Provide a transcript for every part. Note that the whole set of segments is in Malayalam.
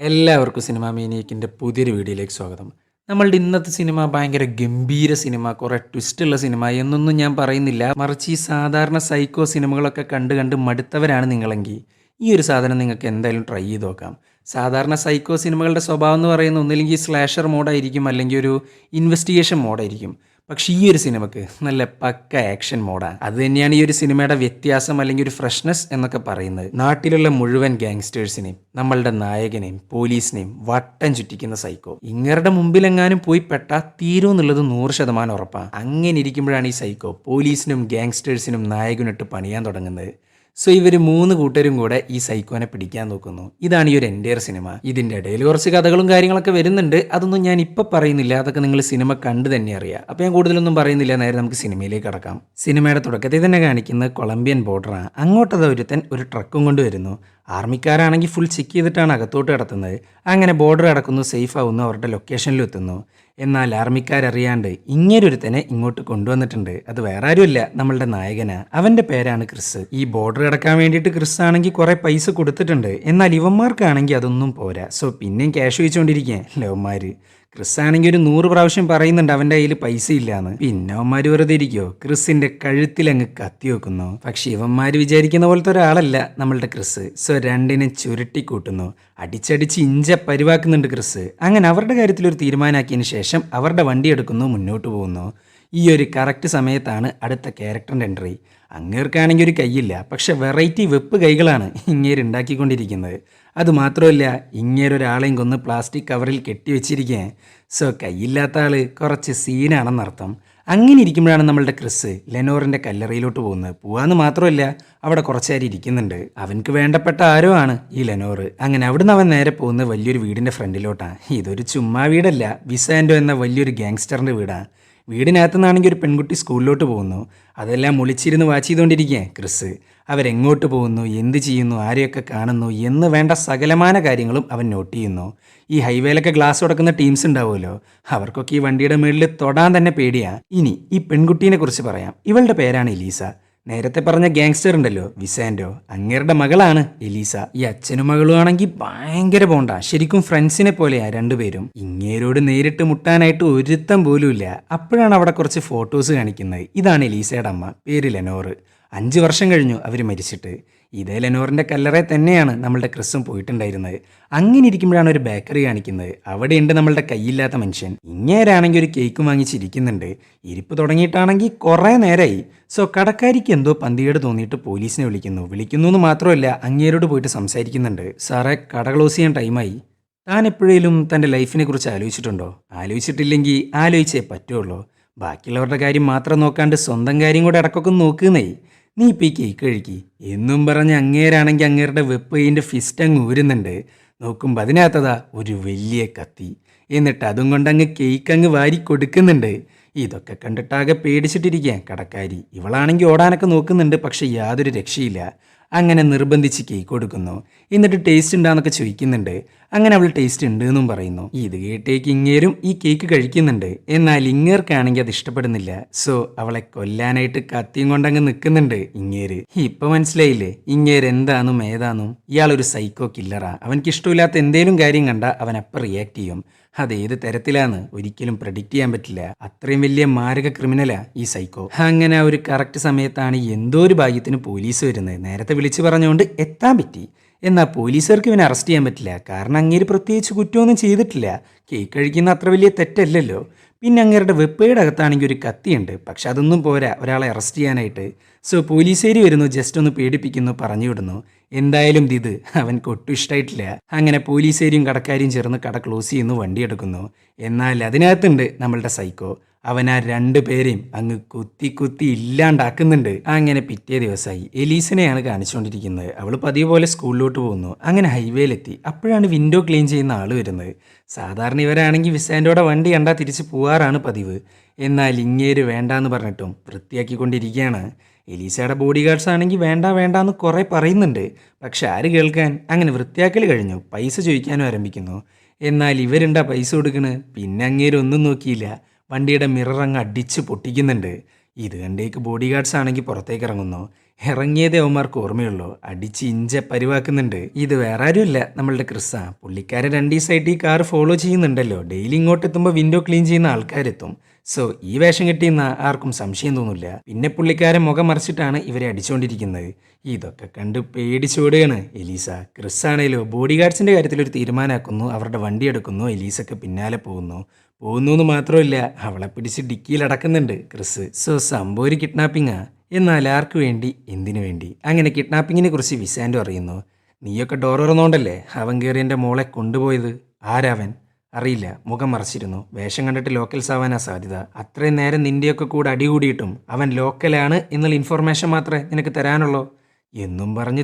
എല്ലാവർക്കും സിനിമ മീനിയക്കിന്റെ പുതിയൊരു വീഡിയോയിലേക്ക് സ്വാഗതം. നമ്മളുടെ ഇന്നത്തെ സിനിമ ഭയങ്കര ഗംഭീര സിനിമ കുറേ ട്വിസ്റ്റുള്ള സിനിമ എന്നൊന്നും ഞാൻ പറയുന്നില്ല. മറിച്ച് ഈ സാധാരണ സൈക്കോ സിനിമകളൊക്കെ കണ്ട് കണ്ട് മടുത്തവരാണ് നിങ്ങളെങ്കിൽ. ഈ ഒരു സാധനം നിങ്ങൾക്ക് എന്തായാലും ട്രൈ ചെയ്ത് നോക്കാം. സാധാരണ സൈക്കോ സിനിമകളുടെ സ്വഭാവം എന്ന് പറയുന്നത് ഒന്നില്ലെങ്കിൽ സ്ലാഷർ മോഡായിരിക്കും അല്ലെങ്കിൽ ഒരു ഇൻവെസ്റ്റിഗേഷൻ മോഡായിരിക്കും പക്ഷേ ഈ ഒരു സിനിമക്ക് നല്ല പക്ക ആക്ഷൻ മോഡാണ് അത് തന്നെയാണ് ഈ ഒരു സിനിമയുടെ വ്യത്യാസം അല്ലെങ്കിൽ ഒരു ഫ്രഷ്നെസ് എന്നൊക്കെ പറയുന്നത്. നാട്ടിലുള്ള മുഴുവൻ ഗാങ്സ്റ്റേഴ്സിനെയും നമ്മളുടെ നായകനെയും പോലീസിനെയും വട്ടം ചുറ്റിക്കുന്ന സൈക്കോ ഇങ്ങരുടെ മുമ്പിലെങ്ങാനും പോയി പെട്ടാ തീരൂ എന്നുള്ളത് നൂറ് ശതമാനം ഉറപ്പാണ് അങ്ങനെ ഇരിക്കുമ്പോഴാണ് ഈ സൈക്കോ പോലീസിനും ഗാങ്സ്റ്റേഴ്സിനും നായകനിട്ട് പണിയാൻ തുടങ്ങുന്നത്. സോ ഇവർ മൂന്ന് കൂട്ടരും കൂടെ ഈ സൈക്കോനെ പിടിക്കാൻ നോക്കുന്നു. ഇതാണ് ഈ ഒരു എന്റയർ സിനിമ. ഇതിന്റെ ഇടയിൽ കുറച്ച് കഥകളും കാര്യങ്ങളൊക്കെ വരുന്നുണ്ട്. അതൊന്നും ഞാൻ ഇപ്പൊ പറയുന്നില്ല. അതൊക്കെ നിങ്ങൾ സിനിമ കണ്ടു തന്നെ അറിയാം. അപ്പോൾ ഞാൻ കൂടുതലൊന്നും പറയുന്നില്ല. നേരെ നമുക്ക് സിനിമയിലേക്ക് കടക്കാം. സിനിമയുടെ തുടക്കത്തിൽ തന്നെ കാണിക്കുന്നത് കൊളംബിയൻ ബോർഡറാണ് അങ്ങോട്ടത് ഒരുത്തൻ ഒരു ട്രക്കും കൊണ്ട് വരുന്നു ആർമിക്കാരാണെങ്കിൽ ഫുൾ ചെക്ക് ചെയ്തിട്ടാണ് അകത്തോട്ട് കിടത്തുന്നത്. അങ്ങനെ ബോർഡർ കിടക്കുന്നു സേഫ് ആവുന്നു അവരുടെ ലൊക്കേഷനിൽ എത്തുന്നു. എന്നാൽ ആർമിക്കാരറിയാണ്ട് ഇങ്ങനൊരുത്തനെ ഇങ്ങോട്ട് കൊണ്ടുവന്നിട്ടുണ്ട്. അത് വേറെ ആരുമില്ല നമ്മളുടെ നായകന്. അവന്റെ പേരാണ് ക്രിസ്. ഈ ബോർഡർ കിടക്കാൻ വേണ്ടിയിട്ട് ക്രിസ് ആണെങ്കിൽ കുറേ പൈസ കൊടുത്തിട്ടുണ്ട്. എന്നാൽ ഇവന്മാർക്കാണെങ്കിൽ അതൊന്നും പോരാ. സോ പിന്നെയും ക്യാഷ് വെച്ചുകൊണ്ടിരിക്കുക ലവന്മാര്. ക്രിസ് ആണെങ്കിൽ ഒരു നൂറ് പ്രാവശ്യം പറയുന്നുണ്ട് അവന്റെ കയ്യിൽ പൈസ ഇല്ലാന്ന്. പിന്നെ അവന്മാര് വെറുതെ ഇരിക്കോ ക്രിസിന്റെ കഴുത്തിൽ അങ്ങ് കത്തി വെക്കുന്നു. പക്ഷെ ഇവന്മാര് വിചാരിക്കുന്ന പോലത്തെ ഒരാളല്ല നമ്മളുടെ ക്രിസ് സോ രണ്ടിനെ ചുരുട്ടി കൂട്ടുന്നു. അടിച്ചടിച്ച് ഇഞ്ച പരിവാക്കുന്നുണ്ട് ക്രിസ് അങ്ങനെ അവരുടെ കാര്യത്തിൽ ഒരു തീരുമാനമാക്കിയതിന് ശേഷം അവരുടെ വണ്ടി എടുക്കുന്നു മുന്നോട്ട് പോകുന്നു. ഈ ഒരു കറക്റ്റ് സമയത്താണ് അടുത്ത ക്യാരക്ടറിന്റെ എൻട്രി. അങ്ങേർക്കാണെങ്കിൽ ഒരു കൈയില്ല പക്ഷെ വെറൈറ്റി വെപ്പ് കൈകളാണ് ഇങ്ങേര് ഉണ്ടാക്കിക്കൊണ്ടിരിക്കുന്നത്. അതുമാത്രമല്ല ഇങ്ങേരൊരാളെയും കൊന്ന് പ്ലാസ്റ്റിക് കവറിൽ കെട്ടിവെച്ചിരിക്കുക സോ കൈയില്ലാത്ത ആൾ കുറച്ച് സീനാണെന്നർത്ഥം അങ്ങനെ ഇരിക്കുമ്പോഴാണ് നമ്മളുടെ ക്രിസ് ലെനോറിന്റെ കല്ലറയിലോട്ട് പോകുന്നത്. പോവാന്ന് മാത്രമല്ല അവിടെ കുറച്ചേരം ഇരിക്കുന്നുണ്ട്. അവനക്ക് വേണ്ടപ്പെട്ട ആരോ ആണ് ഈ ലെനോറ്. അങ്ങനെ അവിടുന്ന് അവൻ നേരെ പോകുന്നത് വലിയൊരു വീടിന്റെ ഫ്രണ്ടിലോട്ടാണ് ഇതൊരു ചുമ്മാ വീടല്ല. വിസാൻഡോ എന്ന വലിയൊരു ഗാങ്സ്റ്ററിന്റെ വീടാണ് വീടിനകത്തു നിന്നാണെങ്കിൽ ഒരു പെൺകുട്ടി സ്കൂളിലോട്ട് പോകുന്നു. അതെല്ലാം ഒളിച്ചിരുന്ന് വാച്ച് ചെയ്തുകൊണ്ടിരിക്കുക ക്രിസ് അവരെങ്ങോട്ട് പോകുന്നു? എന്ത് ചെയ്യുന്നു? ആരെയൊക്കെ കാണുന്നു? എന്ന് വേണ്ട സകലമാന കാര്യങ്ങളും അവൻ നോട്ട് ചെയ്യുന്നു. ഈ ഹൈവേയിലൊക്കെ ഗ്ലാസ് തുടക്കുന്ന ടീംസ് ഉണ്ടാവുമല്ലോ. അവർക്കൊക്കെ ഈ വണ്ടിയുടെ മുകളിൽ തൊടാൻ തന്നെ പേടിയാ. ഇനി ഈ പെൺകുട്ടീനെ കുറിച്ച് പറയാം. ഇവളുടെ പേരാണ് എലീസ. നേരത്തെ പറഞ്ഞ ഗ്യാങ്സ്റ്റർ ഉണ്ടല്ലോ വിസാൻഡോ അങ്ങേരുടെ മകളാണ് എലീസ. ഈ അച്ഛനും മകളും ആണെങ്കിൽ ഭയങ്കര പോണ്ട ശരിക്കും ഫ്രണ്ട്സിനെ പോലെയാ രണ്ടുപേരും. ഇങ്ങേരോട് നേരിട്ട് മുട്ടാനായിട്ട് ഒരുത്തം പോലും ഇല്ല അപ്പോഴാണ് അവിടെ കുറച്ച് ഫോട്ടോസ് കാണിക്കുന്നത്. ഇതാണ് എലീസയുടെ അമ്മ പേര് ലെനോറ്. അഞ്ച് വർഷം കഴിഞ്ഞു അവർ മരിച്ചിട്ട്. ഇതേ ലെനോറിന്റെ കല്ലറെ തന്നെയാണ് നമ്മളുടെ ക്രിസും പോയിട്ടുണ്ടായിരുന്നത്. അങ്ങനെ ഇരിക്കുമ്പോഴാണ് ഒരു ബേക്കറി കാണിക്കുന്നത്. അവിടെയുണ്ട് നമ്മളുടെ കയ്യില്ലാത്ത മനുഷ്യൻ. ഇങ്ങേരാണെങ്കിൽ ഒരു കേക്ക് വാങ്ങിച്ചിരിക്കുന്നുണ്ട്. ഇരിപ്പ് തുടങ്ങിയിട്ടാണെങ്കിൽ കുറേ നേരമായി സോ കടക്കാരിക്ക് എന്തോ പന്തികേട് തോന്നിയിട്ട് പോലീസിനെ വിളിക്കുന്നു. വിളിക്കുന്നു എന്ന് മാത്രമല്ല അങ്ങേരോട് പോയിട്ട് സംസാരിക്കുന്നുണ്ട്. സാറേ കട ക്ലോസ് ചെയ്യാൻ ടൈമായി. താൻ എപ്പോഴേലും തന്റെ ലൈഫിനെ കുറിച്ച് ആലോചിച്ചിട്ടുണ്ടോ? ആലോചിച്ചിട്ടില്ലെങ്കിൽ ആലോചിച്ചേ പറ്റുള്ളൂ. ബാക്കിയുള്ളവരുടെ കാര്യം മാത്രം നോക്കാണ്ട് സ്വന്തം കാര്യം കൂടെ ഇടക്കൊക്കെ നോക്കുന്നേ നീ ഇപ്പോൾ ഈ കേക്ക് കഴിക്കി. എന്നും പറഞ്ഞ് അങ്ങേരാണെങ്കിൽ അങ്ങേരുടെ വെപ്പ് കൈന്റെ ഫിസ്റ്റ് അങ്ങ് ഊരുന്നുണ്ട്. നോക്കുമ്പോൾ അതിനകത്തതാ ഒരു വലിയ കത്തി. എന്നിട്ട് അതും കൊണ്ട് അങ്ങ് കേക്ക് അങ്ങ് വാരി കൊടുക്കുന്നുണ്ട്. ഇതൊക്കെ കണ്ടിട്ടാകെ പേടിച്ചിട്ടിരിക്കുക കടക്കാരി. ഇവളാണെങ്കിൽ ഓടാനൊക്കെ നോക്കുന്നുണ്ട് പക്ഷെ യാതൊരു രക്ഷയില്ല. അങ്ങനെ നിർബന്ധിച്ച് കേക്ക് കൊടുക്കുന്നു. എന്നിട്ട് ടേസ്റ്റ് ഉണ്ടാന്നൊക്കെ ചോദിക്കുന്നുണ്ട്. അങ്ങനെ അവൾ ടേസ്റ്റ് ഉണ്ട് എന്നും പറയുന്നു. ഇത് കേട്ടേക്ക് ഇങ്ങേരും ഈ കേക്ക് കഴിക്കുന്നുണ്ട്. എന്നാൽ ഇങ്ങേർക്കാണെങ്കിൽ അത് ഇഷ്ടപ്പെടുന്നില്ല. സോ അവളെ കൊല്ലാനായിട്ട് കത്തിയും കൊണ്ടങ്ങ് നിൽക്കുന്നുണ്ട് ഇങ്ങേര്. ഇപ്പൊ മനസ്സിലായില്ലേ? ഇങ്ങേര് എന്താന്നും ഏതാന്നും? ഒരു സൈക്കോ കില്ലറാ അവൻക്ക് ഇഷ്ടമില്ലാത്ത എന്തേലും കാര്യം കണ്ട അവൻ അപ്പം റിയാക്ട് ചെയ്യും. അത് ഏത് തരത്തിലാന്ന് ഒരിക്കലും പ്രഡിക്റ്റ് ചെയ്യാൻ പറ്റില്ല. അത്രയും വലിയ മാരക ക്രിമിനലാ ഈ സൈക്കോ അങ്ങനെ ഒരു കറക്റ്റ് സമയത്താണ് എന്തോ ഒരു ഭാഗ്യത്തിന് പോലീസ് വരുന്നത്. നേരത്തെ വിളിച്ചു പറഞ്ഞുകൊണ്ട് എത്താൻ പറ്റി. എന്നാൽ പോലീസുകാർക്ക് ഇവനെ അറസ്റ്റ് ചെയ്യാൻ പറ്റില്ല. കാരണം അങ്ങേര് പ്രത്യേകിച്ച് കുറ്റമൊന്നും ചെയ്തിട്ടില്ല. കേക്ക് കഴിക്കുന്ന അത്ര വലിയ തെറ്റല്ലല്ലോ. പിന്നെ അങ്ങേരുടെ വെപ്പയുടെ അകത്താണെങ്കിൽ ഒരു കത്തിയുണ്ട്. പക്ഷെ അതൊന്നും പോരാ. ഒരാളെ അറസ്റ്റ് ചെയ്യാനായിട്ട്. സോ പോലീസേരി വരുന്നു. ജസ്റ്റ് ഒന്ന് പേടിപ്പിക്കുന്നു. പറഞ്ഞു വിടുന്നു. എന്തായാലും ഇത് അവൻക്ക് ഒട്ടും ഇഷ്ടമായിട്ടില്ല അങ്ങനെ പോലീസുകാരിയും കടക്കാരിയും ചേർന്ന് കട ക്ലോസ് ചെയ്യുന്നു. വണ്ടി എടുക്കുന്നു. എന്നാൽ അതിനകത്തുണ്ട് നമ്മളുടെ സൈക്കോ. അവൻ ആ രണ്ടു പേരെയും അങ്ങ് കുത്തി കുത്തി ഇല്ലാണ്ടാക്കുന്നുണ്ട്. അങ്ങനെ പിറ്റേ ദിവസമായി എലീസിനെയാണ് കാണിച്ചുകൊണ്ടിരിക്കുന്നത്. അവൾ പതിവ് പോലെ സ്കൂളിലോട്ട് പോകുന്നു. അങ്ങനെ ഹൈവേയിലെത്തി. അപ്പോഴാണ് വിൻഡോ ക്ലീൻ ചെയ്യുന്ന ആൾ വരുന്നത്. സാധാരണ ഇവരാണെങ്കിൽ വിസാൻഡോടെ വണ്ടി കണ്ടാൽ തിരിച്ച് പോവാറാണ് പതിവ്. എന്നാൽ ഇങ്ങേര് വേണ്ടാന്ന് പറഞ്ഞിട്ടും വൃത്തിയാക്കിക്കൊണ്ടിരിക്കുകയാണ്. എലീസയുടെ ബോഡി ഗാർഡ്സ് ആണെങ്കിൽ വേണ്ട വേണ്ട എന്ന് കുറേ പറയുന്നുണ്ട്. പക്ഷെ ആര് കേൾക്കാൻ? അങ്ങനെ വൃത്തിയാക്കൽ കഴിഞ്ഞു. പൈസ ചോദിക്കാനും ആരംഭിക്കുന്നു. എന്നാൽ ഇവരുണ്ടാ പൈസ കൊടുക്കണ്? പിന്നെ അങ്ങേരൊന്നും നോക്കിയില്ല. വണ്ടിയുടെ മിറർ അങ്ങ് അടിച്ച് പൊട്ടിക്കുന്നുണ്ട്. ഇത് കണ്ടേക്ക് ബോഡി ഗാർഡ്സ് ആണെങ്കിൽ പുറത്തേക്ക് ഇറങ്ങുന്നു. ഇറങ്ങിയതേ അവന്മാർക്ക് ഓർമ്മയുള്ളൂ. അടിച്ച് ഇഞ്ച പരിവാക്കുന്നുണ്ട്. ഇത് വേറെ ആരുമില്ല നമ്മളുടെ ക്രിസ്സ പുള്ളിക്കാരെ രണ്ട് ദിവസമായിട്ട് ഈ കാർ ഫോളോ ചെയ്യുന്നുണ്ടല്ലോ. ഡെയിലി ഇങ്ങോട്ട് എത്തുമ്പോൾ വിൻഡോ ക്ലീൻ ചെയ്യുന്ന ആൾക്കാരെത്തും. സോ ഈ വേഷം കിട്ടിയെന്ന ആർക്കും സംശയം തോന്നില്ല. പിന്നെ പുള്ളിക്കാരെ മുഖം മറിച്ചിട്ടാണ് ഇവരെ അടിച്ചുകൊണ്ടിരിക്കുന്നത് ഇതൊക്കെ കണ്ട് പേടിച്ചോടുകയാണ് എലീസ ക്രിസ് ആണേലോ ബോഡി ഗാർഡ്സിന്റെ കാര്യത്തിൽ ഒരു തീരുമാനമാക്കുന്നു അവരുടെ വണ്ടി എടുക്കുന്നു. എലീസൊക്കെ പിന്നാലെ പോകുന്നു. പോകുന്നു മാത്രമല്ല അവളെ പിടിച്ച് ഡിക്കിയിൽ അടക്കുന്നുണ്ട് ക്രിസ്. സോ സംഭവം ഒരു കിഡ്നാപ്പിങ്ങാ. എന്നാൽ ആർക്ക് വേണ്ടി? എന്തിനു വേണ്ടി? അങ്ങനെ കിഡ്നാപ്പിങ്ങിനെ കുറിച്ച് വിസാൻഡോ അറിയുന്നു. നീയൊക്കെ ഡോർ തുറന്നോണ്ടല്ലേ? അവൻ കയറി എന്റെ മോളെ കൊണ്ടുപോയത്. ആരാവൻ അറിയില്ല. മുഖം മറച്ചിരുന്നു. വേഷം കണ്ടിട്ട് ലോക്കൽസ് ആവാനാ സാധ്യത. അത്രയും നേരം നിന്റെയൊക്കെ കൂടെ അടികൂടിയിട്ടും അവൻ ലോക്കലാണ് എന്നുള്ള ഇൻഫർമേഷൻ മാത്രമേ നിനക്ക് തരാനുള്ളൂ. എന്നും പറഞ്ഞ്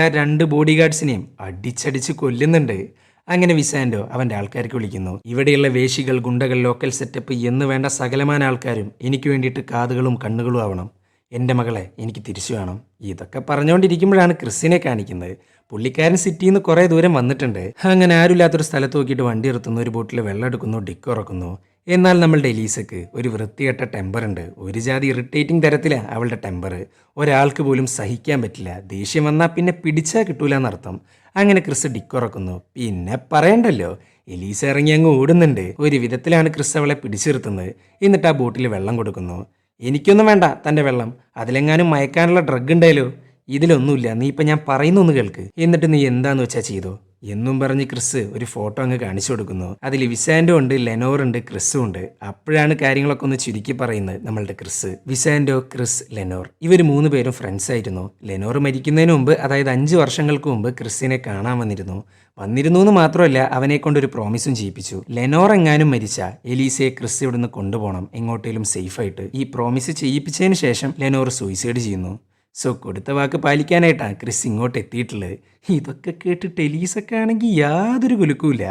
ആ രണ്ട് ബോഡി ഗാർഡ്സിനെയും അടിച്ചടിച്ച് കൊല്ലുന്നുണ്ട്. അങ്ങനെ വിസാൻഡോ അവന്റെ ആൾക്കാർക്ക് വിളിക്കുന്നു. ഇവിടെയുള്ള വേശികൾ ഗുണ്ടകൾ ലോക്കൽ സെറ്റപ്പ് എന്ന് വേണ്ട സകലമാന ആൾക്കാരും എനിക്ക് വേണ്ടിയിട്ട് കാതുകളും കണ്ണുകളും ആവണം. എന്റെ മകളെ എനിക്ക് തിരിച്ചു വേണം. ഇതൊക്കെ പറഞ്ഞുകൊണ്ടിരിക്കുമ്പോഴാണ് ക്രിസ്സിനെ കാണിക്കുന്നത്. പുള്ളിക്കാരൻ സിറ്റിയിൽ നിന്ന് കുറേ ദൂരം വന്നിട്ടുണ്ട്. അങ്ങനെ ആരുമില്ലാത്തൊരു സ്ഥലത്ത് നോക്കിയിട്ട് വണ്ടി ഇറത്തുന്നു ഒരു ബോട്ടിൽ വെള്ളം എടുക്കുന്നു ഡിക്ക് ഉറക്കുന്നു. എന്നാൽ നമ്മളുടെ എലീസക്ക് ഒരു വൃത്തികെട്ട ടെമ്പർ ഉണ്ട്. ഒരു ജാതി ഇറിറ്റേറ്റിംഗ് തരത്തിലാണ് അവളുടെ ടെമ്പർ ഒരാൾക്ക് പോലും സഹിക്കാൻ പറ്റില്ല. ദേഷ്യം വന്നാൽ പിന്നെ പിടിച്ചാൽ കിട്ടൂല എന്നർത്ഥം അങ്ങനെ ക്രിസ് ഡിക്കുറക്കുന്നു. പിന്നെ പറയണ്ടല്ലോ എലീസ ഇറങ്ങി അങ്ങ് ഓടുന്നുണ്ട്. ഒരു വിധത്തിലാണ് ക്രിസ് അവളെ പിടിച്ചിരുത്തുന്നത്. എന്നിട്ട് ആ ബോട്ടിൽ വെള്ളം കൊടുക്കുന്നു. എനിക്കൊന്നും വേണ്ട തന്റെ വെള്ളം. അതിലെങ്ങാനും മയക്കാനുള്ള ഡ്രഗ് ഉണ്ടായാലോ ഇതിലൊന്നുമില്ല. നീ ഇപ്പം ഞാൻ പറയുന്നൊന്ന് കേൾക്ക്. എന്നിട്ട് നീ എന്താന്ന് വെച്ചാൽ ചെയ്തോ? എന്നും പറഞ്ഞ് ക്രിസ് ഒരു ഫോട്ടോ അങ്ങ് കാണിച്ചു കൊടുക്കുന്നു. അതിൽ വിസാൻഡോ ഉണ്ട് ലെനോർ ഉണ്ട് ക്രിസും ഉണ്ട്. അപ്പോഴാണ് കാര്യങ്ങളൊക്കെ ഒന്ന് ചുരുക്കി പറയുന്നത് നമ്മളുടെ ക്രിസ്. വിസാൻഡോ Chris Lenore. ഇവർ മൂന്ന് പേരും ഫ്രണ്ട്സ് ആയിരുന്നു. ലെനോർ മരിക്കുന്നതിന് മുമ്പ് അതായത് അഞ്ച് വർഷങ്ങൾക്ക് മുമ്പ് ക്രിസിനെ കാണാൻ വന്നിരുന്നു. വന്നിരുന്നു എന്ന് മാത്രമല്ല അവനെ കൊണ്ട് ഒരു പ്രോമിസും ചെയ്യിപ്പിച്ചു. ലെനോർ എങ്ങാനും മരിച്ച എലീസയെ ക്രിസ് ഇവിടുന്ന് കൊണ്ടുപോകണം എങ്ങോട്ടേലും സേഫായിട്ട് ഈ പ്രോമിസ് ചെയ്യിപ്പിച്ചതിന് ശേഷം ലെനോർ സൂയിസൈഡ് ചെയ്യുന്നു. സോ കൊടുത്ത വാക്ക് പാലിക്കാനായിട്ടാണ് ക്രിസ് ഇങ്ങോട്ട് എത്തിയിട്ടുള്ളത് ഇതൊക്കെ കേട്ട് ടെലീസൊക്കെ ആണെങ്കിൽ യാതൊരു കുലുക്കുമില്ല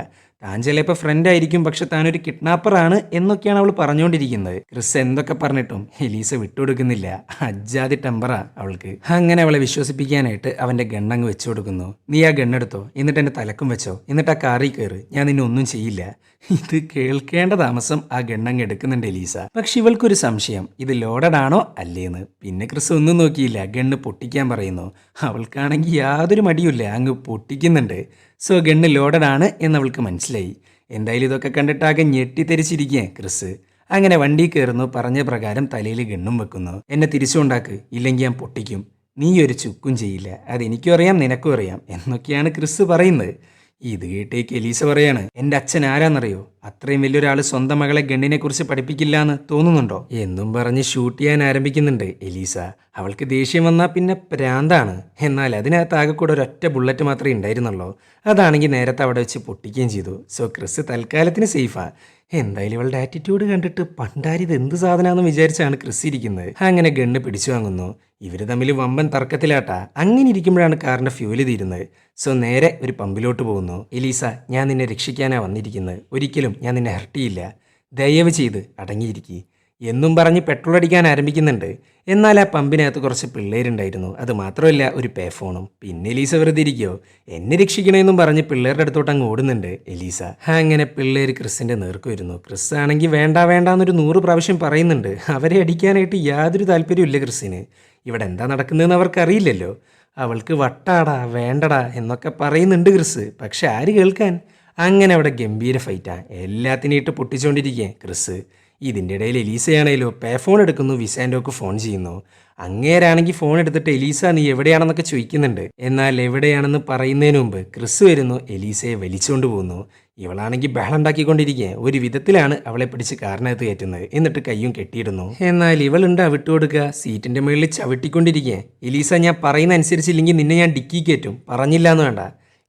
താൻ ചിലപ്പോൾ ഫ്രണ്ട് ആയിരിക്കും പക്ഷെ താനൊരു കിഡ്നാപ്പറാണ് എന്നൊക്കെയാണ് അവൾ പറഞ്ഞുകൊണ്ടിരിക്കുന്നത് ക്രിസ് എന്തൊക്കെ പറഞ്ഞിട്ടും എലീസ വിട്ടുകൊടുക്കുന്നില്ല. അജ്ജാതി ടെമ്പറാ അവൾക്ക്. അങ്ങനെ അവളെ വിശ്വസിപ്പിക്കാനായിട്ട് അവന്റെ ഗണ്ണങ്ങ് വെച്ചു കൊടുക്കുന്നു. നീ ആ ഗണ്ണെടുത്തോ എന്നിട്ട് എന്റെ തലക്കും വെച്ചോ? എന്നിട്ട് ആ കാറിൽ കയറ്. ഞാൻ നിന്നെ ഒന്നും ചെയ്യില്ല. ഇത് കേൾക്കേണ്ട താമസം ആ ഗണ്ണങ്ങ് എടുക്കുന്നുണ്ട് എലീസ. പക്ഷെ ഇവൾക്കൊരു സംശയം. ഇത് ലോഡഡ് ആണോ അല്ലേന്ന്. പിന്നെ ക്രിസ് ഒന്നും നോക്കിയില്ല. ഗണ്ണ് പൊട്ടിക്കാൻ പറയുന്നു. അവൾക്കാണെങ്കിൽ യാതൊരു മടിയുമില്ല. അങ്ങ് പൊട്ടിക്കുന്നുണ്ട്. സോ ഗണ്ണ് ലോഡഡ് ആണ് എന്നവൾക്ക് മനസ്സിലായി. എന്തായാലും ഇതൊക്കെ കണ്ടിട്ടാകെ ഞെട്ടിത്തെരിച്ചിരിക്കേ ക്രിസ്. അങ്ങനെ വണ്ടി കയറുന്നു പറഞ്ഞ പ്രകാരം തലയിൽ ഗണ്ണും വെക്കുന്നു. എന്നെ തിരിച്ചുകൊണ്ടാക്ക് ഇല്ലെങ്കിൽ ഞാൻ പൊട്ടിക്കും. നീ ഒരു ചുക്കും ചെയ്യില്ല. അതെനിക്കും അറിയാം നിനക്കും അറിയാം എന്നൊക്കെയാണ് ക്രിസ് പറയുന്നത്. ഇത് കേട്ടേക്ക് എലീസ പറയാണ് എന്റെ അച്ഛൻ ആരാന്നറിയോ? അത്രയും വലിയൊരാൾ സ്വന്തം മകളെ ഗണ്ണിനെ കുറിച്ച് പഠിപ്പിക്കില്ല എന്ന് തോന്നുന്നുണ്ടോ? എന്നും പറഞ്ഞ് ഷൂട്ട് ചെയ്യാൻ ആരംഭിക്കുന്നുണ്ട് എലീസ. അവൾക്ക് ദേഷ്യം വന്നാൽ പിന്നെ പ്രാന്താണ്. എന്നാൽ അതിനകത്ത് ആകെ കൂടെ ഒരൊറ്റ ബുള്ളറ്റ് മാത്രമേ ഉണ്ടായിരുന്നുള്ളൂ. അതാണെങ്കിൽ നേരത്തെ അവിടെ വെച്ച് പൊട്ടിക്കുകയും ചെയ്തു. സോ ക്രിസ് തൽക്കാലത്തിന് സേഫാ. എന്തായാലും ഇവളുടെ ആറ്റിറ്റ്യൂഡ് കണ്ടിട്ട് പണ്ടാരിത് എന്ത് സാധനമാണെന്ന് വിചാരിച്ചാണ് ക്രിസ് ഇരിക്കുന്നത്. അങ്ങനെ ഗണ്ണ് പിടിച്ചു വാങ്ങുന്നു. ഇവർ തമ്മിൽ വമ്പൻ തർക്കത്തിലാട്ടാ. അങ്ങനെ ഇരിക്കുമ്പോഴാണ് കാറിന്റെ ഫ്യൂൽ തീരുന്നത്. സോ നേരെ ഒരു പമ്പിലോട്ട് പോകുന്നു. എലീസ ഞാൻ നിന്നെ രക്ഷിക്കാനാണ് വന്നിരിക്കുന്നത്. ഒരിക്കലും ഞാൻ നിന്നെ ഹർട്ട് ചെയ്യില്ല. ദയവ് ചെയ്ത് അടങ്ങിയിരിക്കുക എന്നും പറഞ്ഞ് പെട്രോൾ അടിക്കാൻ ആരംഭിക്കുന്നുണ്ട്. എന്നാൽ ആ പമ്പിനകത്ത് കുറച്ച് പിള്ളേരുണ്ടായിരുന്നു. അത് മാത്രമല്ല ഒരു പേ ഫോണും പിന്നെ എലീസ വെറുതെ ഇരിക്കോ എന്നെ രക്ഷിക്കണമെന്നും പറഞ്ഞ് പിള്ളേരുടെ അടുത്തോട്ട് അങ്ങ് ഓടുന്നുണ്ട് എലീസ. അങ്ങനെ പിള്ളേർ ക്രിസിന്റെ നേർക്ക് വരുന്നു. ക്രിസ് ആണെങ്കിൽ വേണ്ട വേണ്ട എന്നൊരു നൂറ് പ്രാവശ്യം പറയുന്നുണ്ട്. അവരെ അടിക്കാനായിട്ട് യാതൊരു താല്പര്യമില്ല ക്രിസിന്. ഇവിടെ എന്താ നടക്കുന്നതെന്ന് അവർക്കറിയില്ലല്ലോ. അവൾക്ക് വട്ടാടാ വേണ്ടടാ എന്നൊക്കെ പറയുന്നുണ്ട് ക്രിസ്. പക്ഷെ ആര് കേൾക്കാൻ? അങ്ങനെ അവിടെ ഗംഭീര ഫൈറ്റാണ് എല്ലാത്തിനെയും ഇട്ട് പൊട്ടിച്ചുകൊണ്ടിരിക്കേ ക്രിസ്. ഇതിന്റെ ഇടയിൽ എലീസയാണേലോ പേ ഫോൺ എടുക്കുന്നു വിസാൻഡോക്ക് ഫോൺ ചെയ്യുന്നു. അങ്ങേരാണെങ്കിൽ ഫോൺ എടുത്തിട്ട് എലീസ നീ എവിടെയാണെന്നൊക്കെ ചോദിക്കുന്നുണ്ട്. എന്നാൽ എവിടെയാണെന്ന് പറയുന്നതിന് മുമ്പ് ക്രിസ് വരുന്നു എലീസയെ വലിച്ചുകൊണ്ട് പോകുന്നു ഇവളാണെങ്കിൽ ബഹളം ഉണ്ടാക്കിക്കൊണ്ടിരിക്കുക ഒരു വിധത്തിലാണ് അവളെ പിടിച്ച് കാറിനകത്ത് കയറ്റുന്നത്. എന്നിട്ട് കയ്യും കെട്ടിയിടുന്നു. എന്നാൽ ഇവളുണ്ട് വിട്ടുകൊടുക്കുക സീറ്റിന്റെ മുകളിൽ ചവിട്ടിക്കൊണ്ടിരിക്കുക എലീസ ഞാൻ പറയുന്ന അനുസരിച്ചില്ലെങ്കിൽ നിന്നെ ഞാൻ ഡിക്കി കയറ്റും. പറഞ്ഞില്ല എന്ന് വേണ്ട.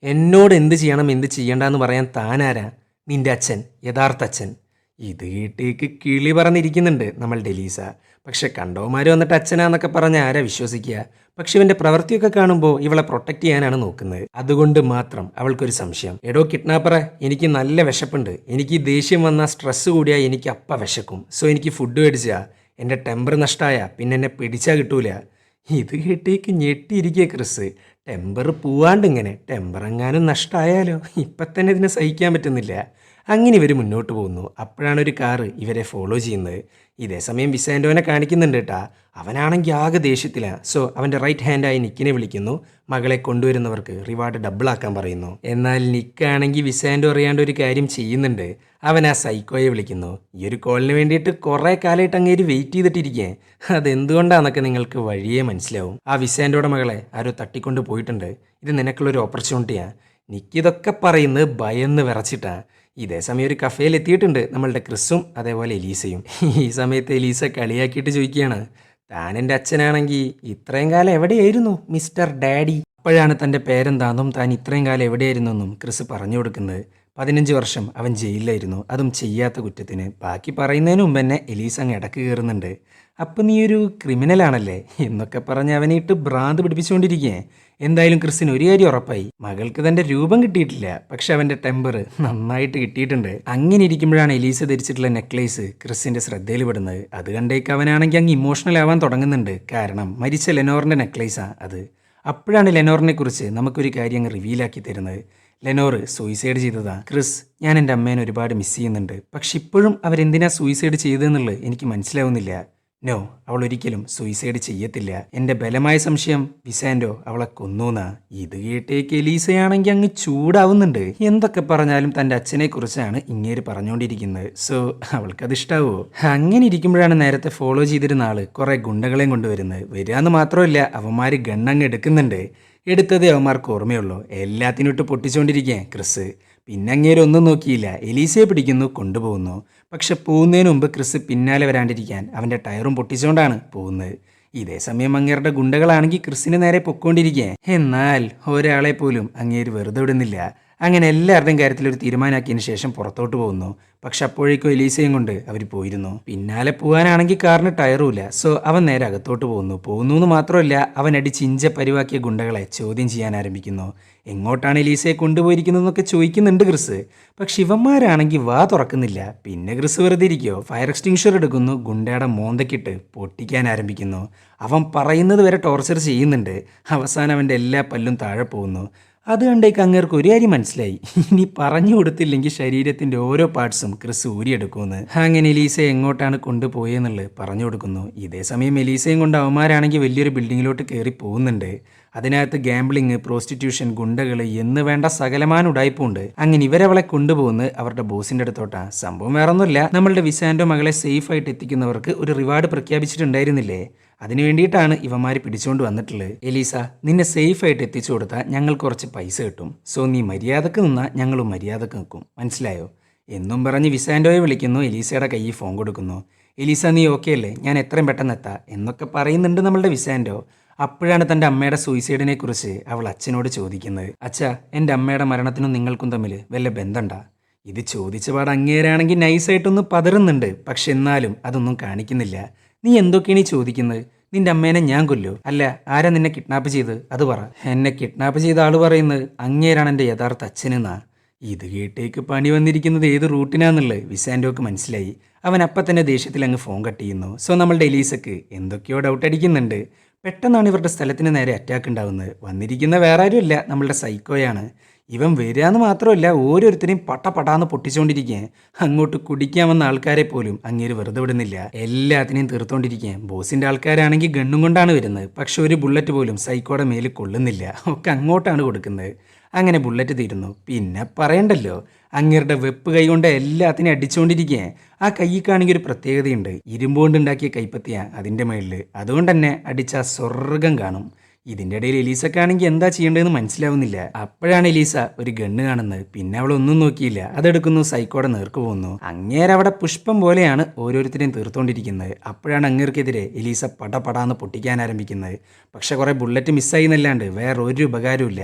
എന്നോട് എന്ത് ചെയ്യണം എന്ത് ചെയ്യണ്ട എന്ന് പറയാൻ താനാരാ നിന്റെ അച്ഛൻ യഥാർത്ഥ അച്ഛൻ. ഇത് കേട്ടേക്ക് കിളി പറഞ്ഞിരിക്കുന്നുണ്ട് നമ്മൾ ഡെലീസ. പക്ഷെ കണ്ടോമാര് വന്നിട്ട് അച്ഛനാന്നൊക്കെ പറഞ്ഞ ആരാ വിശ്വസിക്കുക? പക്ഷെ ഇവന്റെ പ്രവൃത്തിയൊക്കെ കാണുമ്പോൾ ഇവളെ പ്രൊട്ടക്ട് ചെയ്യാനാണ് നോക്കുന്നത്. അതുകൊണ്ട് മാത്രം അവൾക്കൊരു സംശയം. എടോ കിഡ്നാപ്പറ എനിക്ക് നല്ല വിശപ്പുണ്ട്. എനിക്ക് ദേഷ്യം വന്നാൽ സ്ട്രെസ് കൂടിയാൽ എനിക്ക് അപ്പ വിശക്കും. സോ എനിക്ക് ഫുഡ് മേടിച്ചാ. എന്റെ ടെമ്പർ നഷ്ടമായ പിന്നെ എന്നെ പിടിച്ചാൽ കിട്ടൂല. ഇത് കേട്ടേക്ക് ഞെട്ടിയിരിക്കുക ക്രിസ്. ടെമ്പർ പോവാണ്ട് ഇങ്ങനെ ടെമ്പർ എങ്ങാനും നഷ്ടമായാലോ ഇപ്പം തന്നെ ഇതിനെ സഹിക്കാൻ പറ്റുന്നില്ല. അങ്ങനെ ഇവർ മുന്നോട്ട് പോകുന്നു. അപ്പോഴാണ് ഒരു കാറ് ഇവരെ ഫോളോ ചെയ്യുന്നത്. ഇതേ സമയം വിസാൻഡോനെ കാണിക്കുന്നുണ്ട് കേട്ടാ അവനാണെങ്കിൽ ആകെ ദേഷ്യത്തിലാണ് സോ അവന്റെ റൈറ്റ് ഹാൻഡായി നിക്കിനെ വിളിക്കുന്നു. മകളെ കൊണ്ടുവരുന്നവർക്ക് റിവാർഡ് ഡബിളാക്കാൻ പറയുന്നു. എന്നാൽ നിക്കാണെങ്കിൽ വിസാൻഡോ അറിയാണ്ട് ഒരു കാര്യം ചെയ്യുന്നുണ്ട്. അവൻ ആ സൈക്കോയെ വിളിക്കുന്നു. ഈ ഒരു കോളിന് വേണ്ടിയിട്ട് കുറേ കാലമായിട്ട് അങ്ങേര് വെയിറ്റ് ചെയ്തിട്ടിരിക്കേ. അതെന്തുകൊണ്ടാണെന്നൊക്കെ നിങ്ങൾക്ക് വഴിയേ മനസ്സിലാവും. ആ വിസാൻഡോയുടെ മകളെ ആരോ തട്ടിക്കൊണ്ട് പോയിട്ടുണ്ട്. ഇത് നിനക്കുള്ളൊരു ഓപ്പർച്യൂണിറ്റിയാണ് നിക്കിതൊക്കെ പറയുന്നത് ഭയന്ന് വിറച്ചിട്ടാ. ഇതേ സമയം ഒരു കഫേയിൽ എത്തിയിട്ടുണ്ട്. നമ്മളുടെ ക്രിസും അതേപോലെ എലീസയും. ഈ സമയത്ത് എലീസ കളിയാക്കിയിട്ട് ചോദിക്കുകയാണ് താൻ എന്റെ അച്ഛനാണെങ്കിൽ ഇത്രയും കാലം എവിടെയായിരുന്നു മിസ്റ്റർ ഡാഡി അപ്പോഴാണ് തന്റെ പേരെന്താണെന്നും താൻ ഇത്രയും കാലം എവിടെയായിരുന്നു എന്നും ക്രിസ് പറഞ്ഞു കൊടുക്കുന്നത്. പതിനഞ്ച് വർഷം അവൻ ജയിലിലായിരുന്നു. അതും ചെയ്യാത്ത കുറ്റത്തിന്. ബാക്കി പറയുന്നതിന് മുമ്പ് തന്നെ എലീസ അങ്ങ് ഇടയ്ക്ക് കയറുന്നുണ്ട്. അപ്പം നീ ഒരു ക്രിമിനലാണല്ലേ എന്നൊക്കെ പറഞ്ഞ് അവനെ ഇട്ട് ഭ്രാന്ത് പിടിപ്പിച്ചുകൊണ്ടിരിക്കേ എന്തായാലും ക്രിസിന് ഒരു കാര്യം ഉറപ്പായി. മകൾക്ക് തന്റെ രൂപം കിട്ടിയിട്ടില്ല. പക്ഷെ അവന്റെ ടെമ്പർ നന്നായിട്ട് കിട്ടിയിട്ടുണ്ട്. അങ്ങനെ ഇരിക്കുമ്പോഴാണ് എലീസ ധരിച്ചിട്ടുള്ള നെക്ലേസ് ക്രിസിന്റെ ശ്രദ്ധയിൽ പെടുന്നത്. അത് കണ്ടേക്ക് അവനാണെങ്കിൽ അങ്ങ് ഇമോഷണൽ ആവാൻ തുടങ്ങുന്നുണ്ട്. കാരണം മരിച്ച ലെനോറിന്റെ നെക്ലേസാ അത്. അപ്പോഴാണ് ലെനോറിനെ കുറിച്ച് നമുക്കൊരു കാര്യം അങ്ങ് റിവീലാക്കി തരുന്നത്. ലെനോർ സൂയിസൈഡ് ചെയ്തതാ. ക്രിസ് ഞാൻ എന്റെ അമ്മേനെ ഒരുപാട് മിസ് ചെയ്യുന്നുണ്ട്. പക്ഷെ ഇപ്പോഴും അവരെന്തിനാ സൂയിസൈഡ് ചെയ്തതെന്നുള്ളത് എനിക്ക് മനസ്സിലാവുന്നില്ല. നോ അവൾ ഒരിക്കലും സൂയിസൈഡ് ചെയ്യത്തില്ല. എന്റെ ബലമായ സംശയം വിസാൻഡോ അവളെ കൊന്നൂന്നാ. ഇത് കേട്ടേക്ക് എലീസയാണെങ്കിൽ അങ്ങ് ചൂടാവുന്നുണ്ട്. എന്തൊക്കെ പറഞ്ഞാലും തന്റെ അച്ഛനെ കുറിച്ചാണ് ഇങ്ങേര് പറഞ്ഞുകൊണ്ടിരിക്കുന്നത് സോ അവൾക്കത് ഇഷ്ടാവോ അങ്ങനെ ഇരിക്കുമ്പോഴാണ് നേരത്തെ ഫോളോ ചെയ്തിരുന്ന ആൾ കുറെ ഗുണ്ടകളെയും കൊണ്ടുവരുന്നത്. വരികയെന്ന് മാത്രമല്ല അവന്മാര് ഗണ്ണങ്ങ് എടുക്കുന്നുണ്ട്. എടുത്തതേ അവന്മാർക്ക് ഓർമ്മയുള്ളൂ. എല്ലാത്തിനും ഇട്ട് പൊട്ടിച്ചുകൊണ്ടിരിക്കുക ക്രിസ്. പിന്നെ അങ്ങേരൊന്നും നോക്കിയില്ല. എലീസയെ പിടിക്കുന്നു കൊണ്ടുപോകുന്നു. പക്ഷെ പോകുന്നതിന് മുമ്പ് ക്രിസ് പിന്നാലെ വരാണ്ടിരിക്കാൻ അവന്റെ ടയറും പൊട്ടിച്ചുകൊണ്ടാണ് പോകുന്നത്. ഇതേ സമയം അങ്ങേരുടെ ഗുണ്ടകളാണെങ്കിൽ ക്രിസിന് നേരെ പൊക്കോണ്ടിരിക്കുക എന്നാൽ ഒരാളെ പോലും അങ്ങേര് വെറുതെ വിടുന്നില്ല. അങ്ങനെ എല്ലാവരുടെയും കാര്യത്തിൽ ഒരു തീരുമാനമാക്കിയതിന് ശേഷം പുറത്തോട്ട് പോകുന്നു. പക്ഷെ അപ്പോഴേക്കും എലീസയും കൊണ്ട് അവർ പോയിരുന്നു. പിന്നാലെ പോകാനാണെങ്കിൽ കാറിന് ടയറുമില്ല. സോ അവൻ നേരെ അകത്തോട്ട് പോകുന്നു. പോകുന്നു എന്ന് മാത്രമല്ല അവൻ അടിച്ച് ഇഞ്ച പരിവാക്കിയ ഗുണ്ടകളെ ചോദ്യം ചെയ്യാൻ ആരംഭിക്കുന്നു. എങ്ങോട്ടാണ് എലീസയെ കൊണ്ടുപോയിരിക്കുന്നതെന്നൊക്കെ ചോദിക്കുന്നുണ്ട് ക്രിസ്. പക്ഷെ ഇവന്മാരാണെങ്കിൽ വാ തുറക്കുന്നില്ല. പിന്നെ ക്രിസ് വെറുതെ ഇരിക്കോ ഫയർ എക്സ്റ്റിങ്ഷർ എടുക്കുന്നു. ഗുണ്ടയുടെ മോന്തക്കിട്ട് പൊട്ടിക്കാൻ ആരംഭിക്കുന്നു. അവൻ പറയുന്നത് വരെ ടോർച്ചർ ചെയ്യുന്നുണ്ട്. അവസാനം അവന്റെ എല്ലാ പല്ലും താഴെ പോകുന്നു. അത് കണ്ടേക്ക് അങ്ങേർക്ക് ഒരു കാര്യം മനസ്സിലായി. ഇനി പറഞ്ഞു കൊടുത്തില്ലെങ്കിൽ ശരീരത്തിന്റെ ഓരോ പാർട്സും ക്രിസ് ഊരിയെടുക്കുമെന്ന്. അങ്ങനെ എലീസ എങ്ങോട്ടാണ് കൊണ്ടുപോയെന്നുള്ളത് പറഞ്ഞു കൊടുക്കുന്നു. ഇതേ സമയം എലീസയും കൊണ്ട് അവന്മാരാണെങ്കിൽ വലിയൊരു ബിൽഡിങ്ങിലോട്ട് കയറി പോകുന്നുണ്ട്. അതിനകത്ത് ഗാംബ്ലിങ് പ്രോസ്റ്റിറ്റ്യൂഷൻ ഗുണ്ടകൾ എന്ന് വേണ്ട സകലമാന ഉടായ്പുണ്ട്. അങ്ങനെ ഇവരെ അവളെ കൊണ്ടുപോകുന്നത് അവരുടെ ബോസിന്റെ അടുത്തോട്ടാ. സംഭവം വേറൊന്നുമില്ല. നമ്മളുടെ വിസാൻഡോ മകളെ സേഫ് ആയിട്ട് എത്തിക്കുന്നവർക്ക് ഒരു റിവാർഡ് പ്രഖ്യാപിച്ചിട്ടുണ്ടായിരുന്നില്ലേ? അതിനു വേണ്ടിയിട്ടാണ് ഇവന്മാർ പിടിച്ചുകൊണ്ട് വന്നിട്ടുള്ളത് എലീസ നിന്നെ സേഫ് ആയിട്ട് എത്തിച്ചു കൊടുത്താൽ ഞങ്ങൾ കുറച്ച് പൈസ കിട്ടും. സോ നീ മര്യാദയ്ക്ക് നിന്നാൽ ഞങ്ങളും മര്യാദയ്ക്ക് നിൽക്കും. മനസ്സിലായോ? എന്നും പറഞ്ഞ് വിസാൻഡോയെ വിളിക്കുന്നു. എലീസയുടെ കയ്യിൽ ഫോൺ കൊടുക്കുന്നു. എലീസ നീ ഓക്കെ അല്ലേ? ഞാൻ എത്രയും പെട്ടെന്ന് എത്താം എന്നൊക്കെ പറയുന്നുണ്ട് നമ്മളുടെ വിസാൻഡോ. അപ്പോഴാണ് തന്റെ അമ്മയുടെ സൂയിസൈഡിനെ കുറിച്ച് അവൾ അച്ഛനോട് ചോദിക്കുന്നത്. അച്ഛാ എന്റെ അമ്മയുടെ മരണത്തിനും നിങ്ങൾക്കും തമ്മിൽ വല്ല ബന്ധമുണ്ട? ഇത് ചോദിച്ച പാട് അങ്ങേരാണെങ്കിൽ നൈസായിട്ടൊന്ന് പതറുന്നുണ്ട്. പക്ഷെ എന്നാലും അതൊന്നും കാണിക്കുന്നില്ല. നീ എന്തൊക്കെയാണ് ഈ ചോദിക്കുന്നത്? നിന്റെ അമ്മേനെ ഞാൻ കൊല്ലോ. അല്ല ആരാ നിന്നെ കിഡ്നാപ്പ് ചെയ്ത്? അത് പറ. എന്നെ കിഡ്നാപ്പ് ചെയ്ത ആൾ പറയുന്നത് അങ്ങേരാണ് എന്റെ യഥാർത്ഥ അച്ഛനെന്നാ. ഇത് കേട്ടേക്ക് പണി വന്നിരിക്കുന്നത് ഏത് റൂട്ടിനാന്നുള്ളത് വിസാൻഡോക്ക് മനസ്സിലായി. അവൻ അപ്പം തന്നെ ദേഷ്യത്തിൽ അങ്ങ് ഫോൺ കട്ട് ചെയ്യുന്നു. സോ നമ്മളുടെ എലീസക്ക് എന്തൊക്കെയോ ഡൗട്ട് അടിക്കുന്നുണ്ട്. പെട്ടെന്നാണ് ഇവരുടെ സ്ഥലത്തിന് നേരെ അറ്റാക്ക് ഉണ്ടാവുന്നത്. വന്നിരിക്കുന്ന വേറെ ആരും ഇല്ല നമ്മളുടെ സൈക്കോയാണ് ഇവൻ വരികയെന്ന് മാത്രമല്ല ഓരോരുത്തരെയും പട്ട പട്ടാന്ന് പൊട്ടിച്ചുകൊണ്ടിരിക്കുക അങ്ങോട്ട് കുടിക്കാൻ വന്ന ആൾക്കാരെ പോലും അങ്ങേര് വെറുതെ വിടുന്നില്ല. എല്ലാത്തിനെയും തീർത്തോണ്ടിരിക്കുക ബോസിന്റെ ആൾക്കാരാണെങ്കിൽ ഗണ്ണും കൊണ്ടാണ് വരുന്നത്. പക്ഷെ ഒരു ബുള്ളറ്റ് പോലും സൈക്കോടെ മേലിൽ കൊള്ളുന്നില്ല. ഒക്കെ അങ്ങോട്ടാണ് കൊടുക്കുന്നത്. അങ്ങനെ ബുള്ളറ്റ് തീരുന്നു. പിന്നെ പറയണ്ടല്ലോ? അങ്ങേരുടെ വെപ്പ് കൈ കൊണ്ട് എല്ലാത്തിനെയും അടിച്ചുകൊണ്ടിരിക്കുക ആ കൈ കൈക്കാണെങ്കിൽ ഒരു പ്രത്യേകതയുണ്ട് ഇരുമ്പുകൊണ്ട് ഉണ്ടാക്കിയ കൈപ്പത്തിയ അതിന്റെ മേളിൽ അതുകൊണ്ട് തന്നെ അടിച്ച സ്വർഗം കാണും. ഇതിന്റെ ഇടയിൽ എലീസൊക്കെ ആണെങ്കിൽ എന്താ ചെയ്യേണ്ടതെന്ന് മനസ്സിലാവുന്നില്ല. അപ്പോഴാണ് എലീസ ഒരു ഗണ്ണ് കാണുന്നത്. പിന്നെ അവൾ ഒന്നും നോക്കിയില്ല. അതെടുക്കുന്നു. സൈക്കോടെ നേർക്ക് പോകുന്നു. അങ്ങേരവിടെ പുഷ്പം പോലെയാണ് ഓരോരുത്തരെയും തീർത്തുകൊണ്ടിരിക്കുന്നത് അപ്പോഴാണ് അങ്ങേർക്കെതിരെ എലീസ പടപടാന്ന് പൊട്ടിക്കാൻ ആരംഭിക്കുന്നത്. പക്ഷെ കുറേ ബുള്ളറ്റ് മിസ്സായി എന്നല്ലാണ്ട് വേറെ ഒരു ഉപകാരവും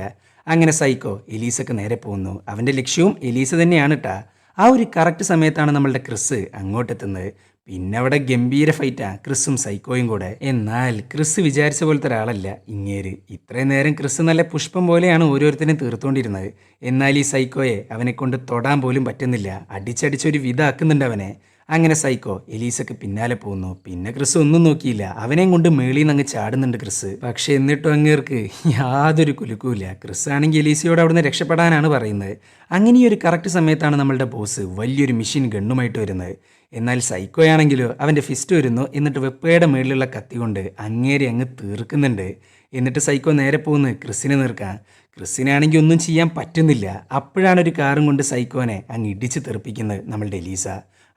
അങ്ങനെ സൈക്കോ എലീസക്ക് നേരെ പോകുന്നു. അവന്റെ ലക്ഷ്യവും എലീസ തന്നെയാണ് കേട്ടാ ആ ഒരു കറക്റ്റ് സമയത്താണ് നമ്മളുടെ ക്രിസ് അങ്ങോട്ടെത്തുന്നത്. പിന്നെ അവിടെ ഗംഭീര ഫൈറ്റാ ക്രിസും സൈക്കോയും കൂടെ. എന്നാൽ ക്രിസ് വിചാരിച്ച പോലത്തെ ഒരാളല്ല. ഇങ്ങേര്. ഇത്രയും നേരം ക്രിസ് നല്ല പുഷ്പം പോലെയാണ് ഓരോരുത്തരും തീർത്തുകൊണ്ടിരുന്നത് എന്നാൽ ഈ സൈക്കോയെ അവനെ കൊണ്ട് തൊടാൻ പോലും പറ്റുന്നില്ല. അടിച്ചടിച്ചൊരു വിധാക്കുന്നുണ്ട് അവനെ. അങ്ങനെ സൈക്കോ എലീസക്ക് പിന്നാലെ പോകുന്നു. പിന്നെ ക്രിസ് ഒന്നും നോക്കിയില്ല. അവനെയും കൊണ്ട് മേളിൽ നിന്ന് അങ്ങ് ചാടുന്നുണ്ട് ക്രിസ്. പക്ഷെ എന്നിട്ടും അങ്ങേർക്ക് യാതൊരു കുലുക്കുമില്ല. ക്രിസ് ആണെങ്കിൽ എലീസയോട് അവിടുന്ന് രക്ഷപ്പെടാനാണ് പറയുന്നത്. അങ്ങനെ ഒരു കറക്റ്റ് സമയത്താണ് നമ്മളുടെ ബോസ് വലിയൊരു മെഷീൻ ഗണ്ണുമായിട്ട് വരുന്നത്. എന്നാൽ സൈക്കോയാണെങ്കിലോ അവന്റെ ഫിസ്റ്റ് വരുന്നു. എന്നിട്ട് വെപ്പയുടെ മേളിലുള്ള കത്തി കൊണ്ട് അങ്ങേരെ അങ്ങ് തീർക്കുന്നുണ്ട്. എന്നിട്ട് സൈക്കോ നേരെ പോകുന്നു. ക്രിസിനെ നീർക്കാൻ. ക്രിസിനാണെങ്കിൽ ഒന്നും ചെയ്യാൻ പറ്റുന്നില്ല. അപ്പോഴാണ് ഒരു കാറും കൊണ്ട് സൈക്കോനെ അങ്ങ് ഇടിച്ച് തെറിപ്പിക്കുന്നത് നമ്മളുടെ എലീസ.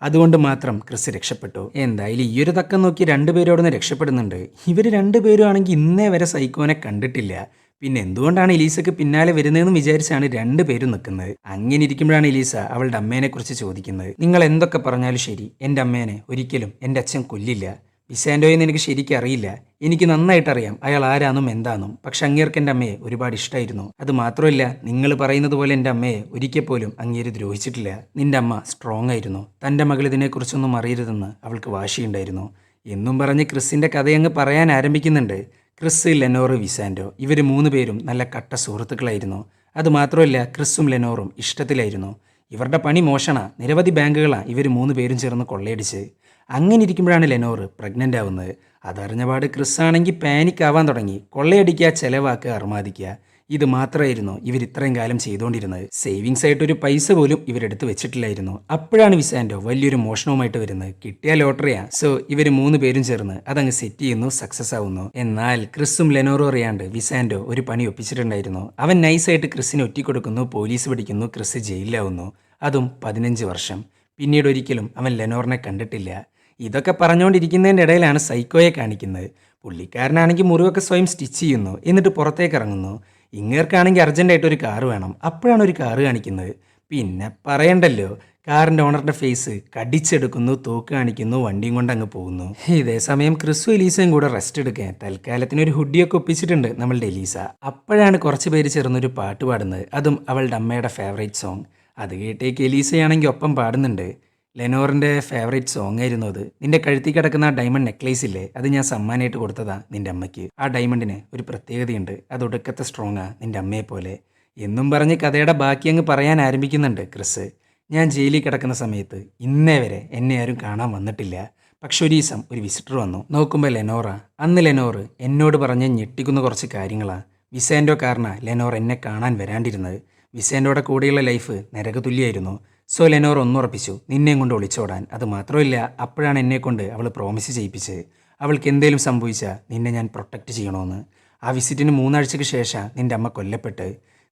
അതുകൊണ്ട് മാത്രം ക്രിസ് രക്ഷപ്പെട്ടു. എന്തായാലും ഈ ഒരു തക്കം നോക്കി രണ്ടുപേരും അവിടെ നിന്ന് രക്ഷപ്പെടുന്നുണ്ട്. ഇവർ രണ്ടുപേരും ആണെങ്കിൽ ഇന്നേ വരെ സൈക്കോനെ കണ്ടിട്ടില്ല. പിന്നെ എന്തുകൊണ്ടാണ് ഇലീസക്ക് പിന്നാലെ വരുന്നതെന്ന് വിചാരിച്ചാണ് രണ്ടുപേരും നിൽക്കുന്നത്. അങ്ങനെ ഇരിക്കുമ്പോഴാണ് ഇലീസ അവളുടെ അമ്മേനെ കുറിച്ച് ചോദിക്കുന്നത്. നിങ്ങൾ എന്തൊക്കെ പറഞ്ഞാലും ശരി. എന്റെ അമ്മേനെ ഒരിക്കലും എന്റെ അച്ഛൻ കൊല്ലില്ല. വിസാൻഡോയെന്ന് എനിക്ക് ശരിക്കും അറിയില്ല. എനിക്ക് നന്നായിട്ട് അറിയാം അയാൾ ആരാന്നും എന്താന്നും. പക്ഷെ അങ്ങേർക്ക് എന്റെ അമ്മയെ ഒരുപാട് ഇഷ്ടമായിരുന്നു അത് മാത്രമല്ല നിങ്ങൾ പറയുന്നത് പോലെ എന്റെ അമ്മയെ ഒരിക്കൽ പോലും അങ്ങേര് ദ്രോഹിച്ചിട്ടില്ല. നിന്റെ അമ്മ സ്ട്രോങ് ആയിരുന്നു. തന്റെ മകൾ ഇതിനെക്കുറിച്ചൊന്നും അറിയരുതെന്ന് അവൾക്ക് വാശിയുണ്ടായിരുന്നു. എന്നും പറഞ്ഞ് ക്രിസിന്റെ കഥയങ്ങ് പറയാൻ ആരംഭിക്കുന്നുണ്ട്. ക്രിസ് ലെനോർ വിസാൻഡോ ഇവർ മൂന്ന് പേരും നല്ല കട്ട സുഹൃത്തുക്കളായിരുന്നു. അതുമാത്രമല്ല ക്രിസും ലെനോറും ഇഷ്ടത്തിലായിരുന്നു. ഇവരുടെ പണി മോഷണ നിരവധി ബാങ്കുകളാണ് ഇവർ മൂന്ന് പേരും ചേർന്ന് കൊള്ളയടിച്ച് അങ്ങനെ ഇരിക്കുമ്പോഴാണ് ലെനോർ പ്രഗ്നന്റ് ആവുന്നത്. അതറിഞ്ഞപാട് ക്രിസ് ആണെങ്കിൽ പാനിക് ആവാൻ തുടങ്ങി. കൊള്ളയടിക്കുക ചിലവാക്കുക അർമാദിക്കുക. ഇത് മാത്രമായിരുന്നു ഇവർ ഇത്രയും കാലം ചെയ്തുകൊണ്ടിരുന്നത് സേവിങ്സ് ആയിട്ട് ഒരു പൈസ പോലും ഇവരെടുത്ത് വെച്ചിട്ടില്ലായിരുന്നു. അപ്പോഴാണ് വിസാൻഡോ വലിയൊരു മോഷണവുമായിട്ട് വരുന്നത്. കിട്ടിയ ലോട്ടറിയാ. സോ ഇവർ മൂന്ന് പേരും ചേർന്ന് അതങ്ങ് സെറ്റ് ചെയ്യുന്നു സക്സസ് ആവുന്നു. എന്നാൽ ക്രിസും ലെനോറോ അറിയാണ്ട് വിസാൻഡോ ഒരു പണി ഒപ്പിച്ചിട്ടുണ്ടായിരുന്നു. അവൻ നൈസായിട്ട് ക്രിസിനെ ഒറ്റിക്കൊടുക്കുന്നു പോലീസ് പിടിക്കുന്നു ക്രിസ് ജയിലിലാവുന്നു. അതും പതിനഞ്ച് വർഷം. പിന്നീട് ഒരിക്കലും അവൻ ലെനോറിനെ കണ്ടിട്ടില്ല. ഇതൊക്കെ പറഞ്ഞുകൊണ്ടിരിക്കുന്നതിന്റെ ഇടയിലാണ് സൈക്കോയെ കാണിക്കുന്നത്. പുള്ളിക്കാരനാണെങ്കിൽ മുറിവൊക്കെ സ്വയം സ്റ്റിച്ച് ചെയ്യുന്നു എന്നിട്ട് പുറത്തേക്ക് ഇറങ്ങുന്നു. ഇങ്ങേർക്കാണെങ്കിൽ അർജന്റായിട്ട് ഒരു കാറ് വേണം. അപ്പോഴാണ് ഒരു കാറ് കാണിക്കുന്നത്. പിന്നെ പറയണ്ടല്ലോ കാറിന്റെ ഓണറിന്റെ ഫേസ് കടിച്ചെടുക്കുന്നു തോക്ക് കാണിക്കുന്നു വണ്ടിയും കൊണ്ട് അങ്ങ് പോകുന്നു. ഇതേ സമയം ക്രിസ്തു എലീസയും കൂടെ റെസ്റ്റ് എടുക്കാൻ തൽക്കാലത്തിന് ഒരു ഹുഡിയൊക്കെ ഒപ്പിച്ചിട്ടുണ്ട് നമ്മളുടെ എലീസ. അപ്പോഴാണ് കുറച്ച് പേര് ചേർന്നൊരു പാട്ട് പാടുന്നത്. അതും അവളുടെ അമ്മയുടെ ഫേവറേറ്റ് സോങ് അത് കേട്ടേക്ക് എലീസയാണെങ്കിൽ ഒപ്പം പാടുന്നുണ്ട്. ലെനോറിന്റെ ഫേവറേറ്റ് സോങ് ആയിരുന്നു അത്. നിന്റെ കഴുത്തി കിടക്കുന്ന ഡയമണ്ട് നെക്ലേസ് ഇല്ലേ? അത് ഞാൻ സമ്മാനമായിട്ട് കൊടുത്തതാ നിന്റെ അമ്മയ്ക്ക്. ആ ഡയമണ്ടിന് ഒരു പ്രത്യേകതയുണ്ട്. അത് ഒടുക്കത്തെ സ്ട്രോങ്ങാ നിന്റെ അമ്മയെ പോലെ. എന്നും പറഞ്ഞ് കഥയുടെ ബാക്കി അങ്ങ് പറയാൻ ആരംഭിക്കുന്നുണ്ട് ക്രിസ്. ഞാൻ ജയിലിൽ കിടക്കുന്ന സമയത്ത് ഇന്നേ വരെ എന്നെ ആരും കാണാൻ വന്നിട്ടില്ല. പക്ഷെ ഒരു ദിവസം ഒരു വിസിറ്റർ വന്നു. നോക്കുമ്പോൾ ലെനോറ. അന്ന് ലെനോർ എന്നോട് പറഞ്ഞ് ഞെട്ടിക്കുന്ന കുറച്ച് കാര്യങ്ങളാണ് വിസേന്റെ കാരണ ലെനോർ എന്നെ കാണാൻ വരാണ്ടിരുന്നത്. വിസേന്റെ കൂടെയുള്ള ലൈഫ് നരകതുല്യായിരുന്നു. സോ ലെനോർ ഒന്നുറപ്പിച്ചു നിന്നെയും കൊണ്ട് ഒളിച്ചോടാൻ. അത് മാത്രമല്ല അപ്പോഴാണ് എന്നെ കൊണ്ട് അവൾ പ്രോമിസ് ചെയ്യിപ്പിച്ച് അവൾക്ക് എന്തേലും സംഭവിച്ചാൽ നിന്നെ ഞാൻ പ്രൊട്ടക്റ്റ് ചെയ്യണമെന്ന് ആ വിസിറ്റിന് മൂന്നാഴ്ചയ്ക്ക് ശേഷം നിന്റെ അമ്മ കൊല്ലപ്പെട്ട്.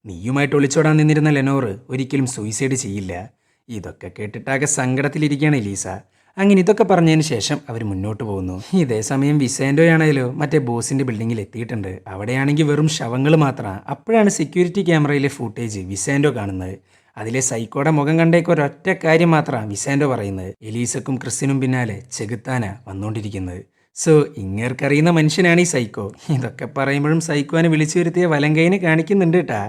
നീയുമായിട്ട് ഒളിച്ചോടാൻ നിന്നിരുന്ന ലെനോർ ഒരിക്കലും സൂയിസൈഡ് ചെയ്യില്ല. ഇതൊക്കെ കേട്ടിട്ടാകെ സങ്കടത്തിലിരിക്കുകയാണ് ലീസ അങ്ങനെ ഇതൊക്കെ പറഞ്ഞതിന് ശേഷം അവർ മുന്നോട്ട് പോകുന്നു. ഇതേ സമയം വിസേൻഡോയാണേലോ മറ്റേ ബോസിന്റെ ബിൽഡിങ്ങിൽ എത്തിയിട്ടുണ്ട്. അവിടെയാണെങ്കിൽ വെറും ശവങ്ങൾ മാത്രമാണ് അപ്പോഴാണ് സെക്യൂരിറ്റി ക്യാമറയിലെ ഫൂട്ടേജ് വിസേന്റോ കാണുന്നത്. അതിലെ സൈക്കോടെ മുഖം കണ്ടേക്ക് ഒരൊറ്റ കാര്യം മാത്രമാണ് വിസേൻഡോ പറയുന്നത്. എലീസക്കും ക്രിസ്റ്റിനും പിന്നാലെ ചെകുത്താന വന്നുകൊണ്ടിരിക്കുന്നത് സോ ഇങ്ങേർക്കറിയുന്ന മനുഷ്യനാണ് ഈ സൈക്കോ. ഇതൊക്കെ പറയുമ്പോഴും സൈക്കോനെ വിളിച്ചു വരുത്തിയ വലങ്കൈന് കാണിക്കുന്നുണ്ട് കേട്ടാ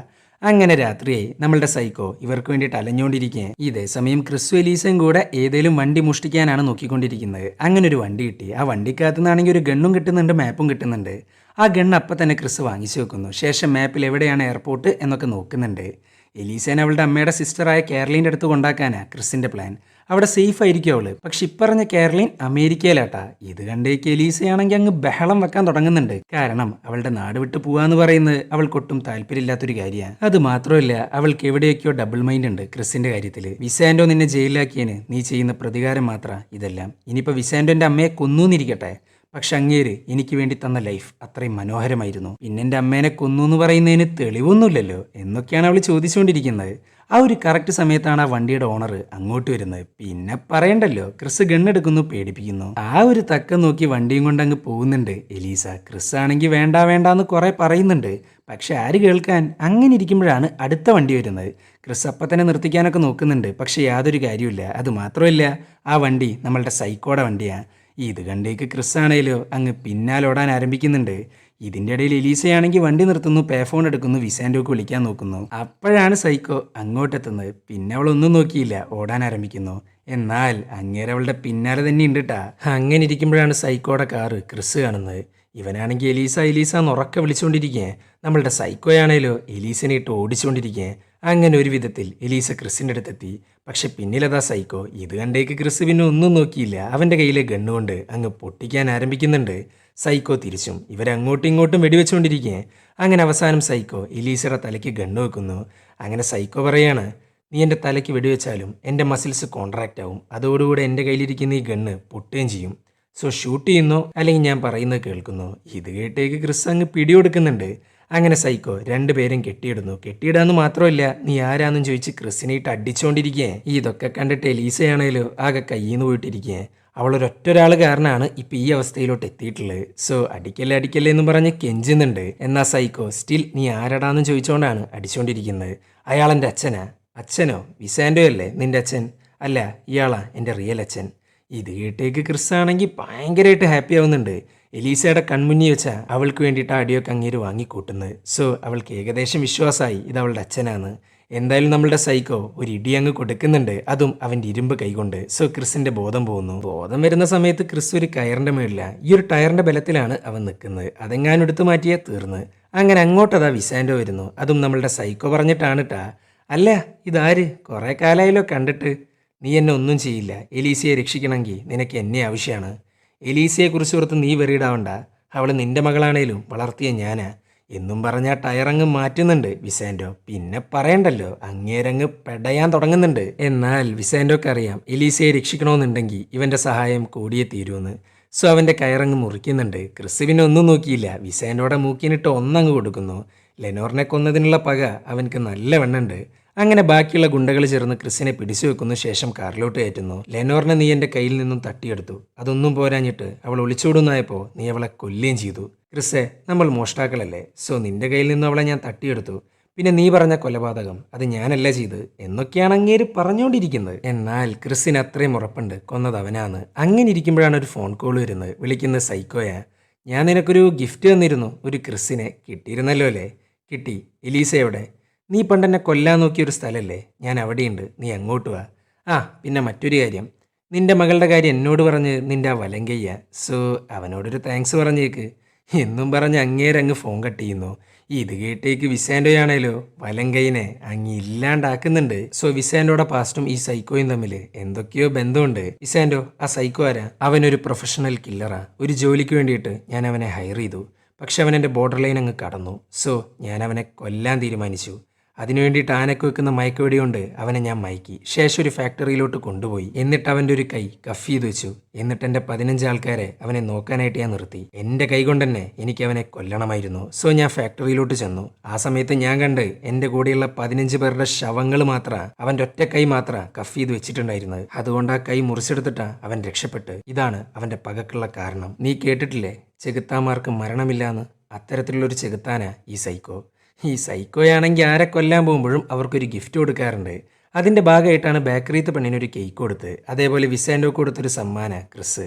അങ്ങനെ രാത്രിയെ നമ്മളുടെ സൈക്കോ ഇവർക്ക് വേണ്ടിയിട്ട് അലഞ്ഞുകൊണ്ടിരിക്കുക ഇതേ സമയം ക്രിസ്തു എലീസയും കൂടെ ഏതെങ്കിലും വണ്ടി മുഷ്ടിക്കാനാണ് നോക്കിക്കൊണ്ടിരിക്കുന്നത്. അങ്ങനെ ഒരു വണ്ടി കിട്ടി. ആ വണ്ടിക്കകത്തു നിന്നാണെങ്കിൽ ഒരു ഗണ്ണും കിട്ടുന്നുണ്ട് മാപ്പും കിട്ടുന്നുണ്ട്. ആ ഗണ്ണ് അപ്പം തന്നെ ക്രിസ് വാങ്ങിച്ചു വെക്കുന്നു. ശേഷം മാപ്പിൽ എവിടെയാണ് എയർപോർട്ട് എന്നൊക്കെ നോക്കുന്നുണ്ട്. എലീസേനെ അവളുടെ അമ്മയുടെ സിസ്റ്ററായ കേരളീന്റെ അടുത്ത് കൊണ്ടാക്കാനാ ക്രിസിന്റെ പ്ലാൻ. അവിടെ സേഫ് ആയിരിക്കും അവൾ. പക്ഷെ ഇപ്പറഞ്ഞ കേരളീൻ അമേരിക്കയിലാട്ടാ. ഇത് കണ്ടേക്ക് എലീസയാണെങ്കിൽ അങ്ങ് ബഹളം വെക്കാൻ തുടങ്ങുന്നുണ്ട്. കാരണം അവളുടെ നാട് വിട്ടു പോവാന്ന് പറയുന്നത് അവൾക്കൊട്ടും താല്പര്യമില്ലാത്തൊരു കാര്യമാണ് അത് മാത്രമല്ല അവൾക്ക് എവിടെയൊക്കെയോ ഡബിൾ മൈൻഡ് ഉണ്ട് ക്രിസിന്റെ കാര്യത്തിൽ വിസാൻഡോ നിന്നെ ജയിലിലാക്കിയതിന് നീ ചെയ്യുന്ന പ്രതികാരം മാത്രം ഇതെല്ലാം. ഇനിയിപ്പോൾ വിസാൻഡോന്റെ അമ്മയെ കൊന്നൂന്നിരിക്കട്ടെ. പക്ഷെ അങ്ങേര് എനിക്ക് വേണ്ടി തന്ന ലൈഫ് അത്രയും മനോഹരമായിരുന്നു. പിന്നെന്റെ അമ്മേനെ കൊന്നു എന്ന് പറയുന്നതിന് തെളിവൊന്നുമില്ലല്ലോ എന്നൊക്കെയാണ് അവൾ ചോദിച്ചുകൊണ്ടിരിക്കുന്നത്. ആ ഒരു കറക്റ്റ് സമയത്താണ് ആ വണ്ടിയുടെ ഓണർ അങ്ങോട്ട് വരുന്നത്. പിന്നെ പറയണ്ടല്ലോ ക്രിസ് ഗണ്ണെടുക്കുന്നു പേടിപ്പിക്കുന്നു. ആ ഒരു തക്കം നോക്കി വണ്ടിയും കൊണ്ട് അങ്ങ് പോകുന്നുണ്ട്. എലീസ ക്രിസ് ആണെങ്കിൽ വേണ്ട വേണ്ട എന്ന് കുറെ പറയുന്നുണ്ട്. പക്ഷെ ആര് കേൾക്കാൻ? അങ്ങനെ ഇരിക്കുമ്പോഴാണ് അടുത്ത വണ്ടി വരുന്നത്. ക്രിസ് അപ്പം തന്നെ നിർത്തിക്കാനൊക്കെ നോക്കുന്നുണ്ട്. പക്ഷെ യാതൊരു കാര്യമില്ല അത് മാത്രമല്ല ആ വണ്ടി നമ്മളുടെ സൈക്കോടെ വണ്ടിയാണ് ഇത് കണ്ടേക്ക് ക്രിസ് ആണേലോ അങ്ങ് പിന്നാലോടാൻ ആരംഭിക്കുന്നുണ്ട്. ഇതിന്റെ ഇടയിൽ എലീസയാണെങ്കിൽ വണ്ടി നിർത്തുന്നു പേ ഫോൺ എടുക്കുന്നു വിസാൻഡോക്ക് വിളിക്കാൻ നോക്കുന്നു. അപ്പോഴാണ് സൈക്കോ അങ്ങോട്ടെത്തുന്നത്. പിന്നെ അവൾ ഒന്നും നോക്കിയില്ല ഓടാൻ ആരംഭിക്കുന്നു. എന്നാൽ അങ്ങേരെ അവളുടെ പിന്നാലെ തന്നെ ഉണ്ട് അങ്ങനെ ഇരിക്കുമ്പോഴാണ് സൈക്കോടെ കാറ് ക്രിസ് കാണുന്നത്. ഇവനാണെങ്കിൽ എലീസ എലീസ എന്ന് ഉറക്കെ വിളിച്ചുകൊണ്ടിരിക്കുക നമ്മളുടെ സൈക്കോയാണേലോ എലീസിനെ ഇട്ട് ഓടിച്ചുകൊണ്ടിരിക്കുക അങ്ങനെ ഒരു വിധത്തിൽ എലീസ ക്രിസിന്റെ അടുത്തെത്തി. പക്ഷെ പിന്നിലതാ സൈക്കോ ഇത് കണ്ടേക്ക് ക്രിസ് പിന്നെ ഒന്നും നോക്കിയില്ല. അവന്റെ കയ്യിലെ ഗണ്ണുകൊണ്ട് അങ്ങ് പൊട്ടിക്കാൻ ആരംഭിക്കുന്നുണ്ട്. സൈക്കോ തിരിച്ചും ഇവരങ്ങോട്ടും ഇങ്ങോട്ടും വെടിവെച്ചുകൊണ്ടിരിക്കെ. അങ്ങനെ അവസാനം സൈക്കോ എലീസയുടെ തലയ്ക്ക് ഗണ്ണ് വെക്കുന്നു. അങ്ങനെ സൈക്കോ പറയാണ് നീ എന്റെ തലയ്ക്ക് വെടിവെച്ചാലും എന്റെ മസിൽസ് കോൺട്രാക്റ്റ് ആവും. അതോടുകൂടെ എന്റെ കയ്യിലിരിക്കുന്ന ഈ ഗണ്ണ് പൊട്ടുകയും ചെയ്യും. സോ ഷൂട്ട് ചെയ്യുന്നു? അല്ലെങ്കിൽ ഞാൻ പറയുന്നത് കേൾക്കുന്നു? ഇത് കേട്ടേക്ക് ക്രിസ് അങ്ങ് പിടികൊടുക്കുന്നുണ്ട്. അങ്ങനെ സൈക്കോ രണ്ടുപേരും കെട്ടിയിടുന്നു. കെട്ടിയിടാന്ന് മാത്രമല്ല നീ ആരാന്നും ചോദിച്ച് ക്രിസിനെ ഇട്ട് അടിച്ചുകൊണ്ടിരിക്കേ ഇതൊക്കെ കണ്ടിട്ട് എലീസയാണേലോ ആകെ കയ്യിൽ പോയിട്ടിരിക്കേ. അവളൊരൊറ്റ കാരണമാണ് ഇപ്പൊ ഈ അവസ്ഥയിലോട്ട് എത്തിയിട്ടുള്ളത്. സോ അടിക്കല്ലേ അടിക്കല്ലേ എന്ന് പറഞ്ഞ് കെഞ്ചുന്നുണ്ട്. എന്നാ സൈക്കോ സ്റ്റിൽ നീ ആരടാന്ന് ചോദിച്ചുകൊണ്ടാണ് അടിച്ചുകൊണ്ടിരിക്കുന്നത് അയാൾ എന്റെ അച്ഛനാ. അച്ഛനോ? വിസാൻഡോ അല്ലേ നിന്റെ അച്ഛൻ? അല്ല ഇയാളാ എന്റെ റിയൽ അച്ഛൻ. ഇത് കേട്ടേക്ക് ക്രിസ് ആണെങ്കിൽ ഭയങ്കരമായിട്ട് ഹാപ്പി ആവുന്നുണ്ട്. എലീസയുടെ കൺമുന്നി വെച്ച അവൾക്ക് വേണ്ടിയിട്ട് അടിയൊക്കെ അങ്ങേര് വാങ്ങിക്കൂട്ടുന്നത്. സോ അവൾക്ക് ഏകദേശം വിശ്വാസമായി ഇത് അവളുടെ അച്ഛനാണ്. എന്തായാലും നമ്മളുടെ സൈക്കോ ഒരു ഇടി അങ്ങ് കൊടുക്കുന്നുണ്ട്. അതും അവന്റെ ഇരുമ്പ് കൈകൊണ്ട്. സോ ക്രിസിന്റെ ബോധം പോകുന്നു. ബോധം വരുന്ന സമയത്ത് ക്രിസ് ഒരു കയറിന്റെ മേളില. ഈ ഒരു ടയറിന്റെ ബലത്തിലാണ് അവൻ നിൽക്കുന്നത്. അതെങ്ങാനും എടുത്തു മാറ്റിയാൽ തീർന്ന്. അങ്ങനെ അങ്ങോട്ടതാ വിസാൻഡോ വരുന്നു. അതും നമ്മളുടെ സൈക്കോ പറഞ്ഞിട്ടാണ് ട്ടാ. അല്ല ഇതാര്? കുറേ കാലമായാലോ കണ്ടിട്ട്. നീ എന്നെ ഒന്നും ചെയ്യില്ല. എലീസിയെ രക്ഷിക്കണമെങ്കിൽ നിനക്ക് എന്നെ ആവശ്യമാണ്. എലീസയെക്കുറിച്ച് ഓർത്ത് നീ വെറിയിടാവണ്ട. അവൾ നിന്റെ മകളാണേലും വളർത്തിയ ഞാനാ. എന്നും പറഞ്ഞ ടയറങ്ങ് മാറ്റുന്നുണ്ട് വിസാൻഡോ. പിന്നെ പറയണ്ടല്ലോ അങ്ങേരങ്ങ് പെടയാൻ തുടങ്ങുന്നുണ്ട്. എന്നാൽ വിസാൻഡോക്ക് അറിയാം എലീസയെ രക്ഷിക്കണമെന്നുണ്ടെങ്കിൽ ഇവന്റെ സഹായം കൂടിയേ തീരുമെന്ന് സോ അവന്റെ കയറങ്ങ് മുറിക്കുന്നുണ്ട്. ക്രിസ്തുവിനെ ഒന്നും നോക്കിയില്ല. വിസാൻഡോടെ മൂക്കിനിട്ട് ഒന്നങ്ങ് കൊടുക്കുന്നു. ലെനോറിനെ കൊന്നതിനുള്ള പക അവൻക്ക് നല്ല വെണ്ണുണ്ട് അങ്ങനെ ബാക്കിയുള്ള ഗുണ്ടകൾ ചേർന്ന് ക്രിസിനെ പിടിച്ചു വെക്കുന്നു ശേഷം കാറിലോട്ട് കയറ്റുന്നു. ലെനോറിനെ നീ എന്റെ കയ്യിൽ നിന്നും തട്ടിയെടുത്തു. അതൊന്നും പോരാഞ്ഞിട്ട് അവൾ ഒളിച്ചോടുന്നായപ്പോൾ നീ അവളെ കൊല്ലുകയും ചെയ്തു. ക്രിസെ നമ്മൾ മോഷ്ടാക്കളല്ലേ? സോ നിന്റെ കയ്യിൽ നിന്നും അവളെ ഞാൻ തട്ടിയെടുത്തു. പിന്നെ നീ പറഞ്ഞ കൊലപാതകം അത് ഞാനല്ല ചെയ്ത്? എന്നൊക്കെയാണ് അങ്ങേര് പറഞ്ഞുകൊണ്ടിരിക്കുന്നത്. എന്നാൽ ക്രിസിന് അത്രയും ഉറപ്പുണ്ട്. കൊന്നത് അവനാണ്. അങ്ങനെ ഇരിക്കുമ്പോഴാണ് ഒരു ഫോൺ കോൾ വരുന്നത്. വിളിക്കുന്ന സൈക്കോയാ. ഞാൻ നിനക്കൊരു ഗിഫ്റ്റ് തന്നിരുന്നു. ഒരു ക്രിസിനെ. കിട്ടിയിരുന്നല്ലോ അല്ലേ? കിട്ടി. എലീസ എവിടെ? നീ പണ്ടെന്നെ കൊല്ലാൻ നോക്കിയ ഒരു സ്ഥലമല്ലേ ഞാൻ അവിടെയുണ്ട്. നീ അങ്ങോട്ട് വാ. ആ പിന്നെ മറ്റൊരു കാര്യം. നിന്റെ മകളുടെ കാര്യം എന്നോട് പറഞ്ഞ് നിന്റെ ആ വലങ്കയ്യ. സോ അവനോടൊരു താങ്ക്സ് പറഞ്ഞേക്ക്. എന്നും പറഞ്ഞ് അങ്ങേരങ്ങ് ഫോൺ കട്ട് ചെയ്യുന്നു. ഇത് കേട്ടേക്ക് വിസാൻഡോയാണേലോ? വലങ്കയിനെ അങ്ങ് ഇല്ലാണ്ടാക്കുന്നുണ്ട്. സോ വിസാൻഡോയുടെ പാസ്റ്റും ഈ സൈക്കോയും തമ്മിൽ എന്തൊക്കെയോ ബന്ധമുണ്ട്. വിസാൻഡോ ആ സൈക്കോ ആരാ? അവനൊരു പ്രൊഫഷണൽ കില്ലറാ ഒരു ജോലിക്ക് വേണ്ടിയിട്ട് ഞാൻ അവനെ ഹയർ ചെയ്തു. പക്ഷെ അവൻ എന്റെ ബോർഡർ ലൈൻ അങ്ങ് കടന്നു. സോ ഞാൻ അവനെ കൊല്ലാൻ തീരുമാനിച്ചു. അതിനു വേണ്ടി ആനക്ക് വെക്കുന്ന മയക്കുവെടി കൊണ്ട് അവനെ ഞാൻ മയക്കി. ശേഷം ഒരു ഫാക്ടറിയിലോട്ട് കൊണ്ടുപോയി. എന്നിട്ട് അവന്റെ ഒരു കൈ കഫ് ചെയ്ത് വെച്ചു. എന്നിട്ട് എന്റെ പതിനഞ്ച് ആൾക്കാരെ അവനെ നോക്കാനായിട്ട് ഞാൻ നിർത്തി. എന്റെ കൈ കൊണ്ട് തന്നെ എനിക്ക് അവനെ കൊല്ലണമായിരുന്നു. സോ ഞാൻ ഫാക്ടറിയിലോട്ട് ചെന്നു. ആ സമയത്ത് ഞാൻ കണ്ട് എന്റെ കൂടെയുള്ള പതിനഞ്ച് പേരുടെ ശവങ്ങൾ മാത്ര അവന്റെ ഒറ്റ കൈ മാത്ര കഫ് ചെയ്ത് വെച്ചിട്ടുണ്ടായിരുന്നത്. അതുകൊണ്ട് ആ കൈ മുറിച്ചെടുത്തിട്ടാ അവൻ രക്ഷപ്പെട്ട്. ഇതാണ് അവന്റെ പകക്കുള്ള കാരണം. നീ കേട്ടിട്ടില്ലേ? ചെകുത്താന്മാർക്ക് മരണമില്ലാന്ന്. അത്തരത്തിലുള്ളൊരു ചെകുത്താന ഈ സൈക്കോ. ഈ സൈക്കോയാണെങ്കിൽ ആരെ കൊല്ലാൻ പോകുമ്പോഴും അവർക്കൊരു ഗിഫ്റ്റ് കൊടുക്കാറുണ്ട്. അതിന്റെ ഭാഗമായിട്ടാണ് ബേക്കറിയത്തെ പെണ്ണിനൊരു കേക്ക് കൊടുത്ത് അതേപോലെ വിസാൻഡോ കൊടുത്തൊരു സമ്മാന ക്രിസ്.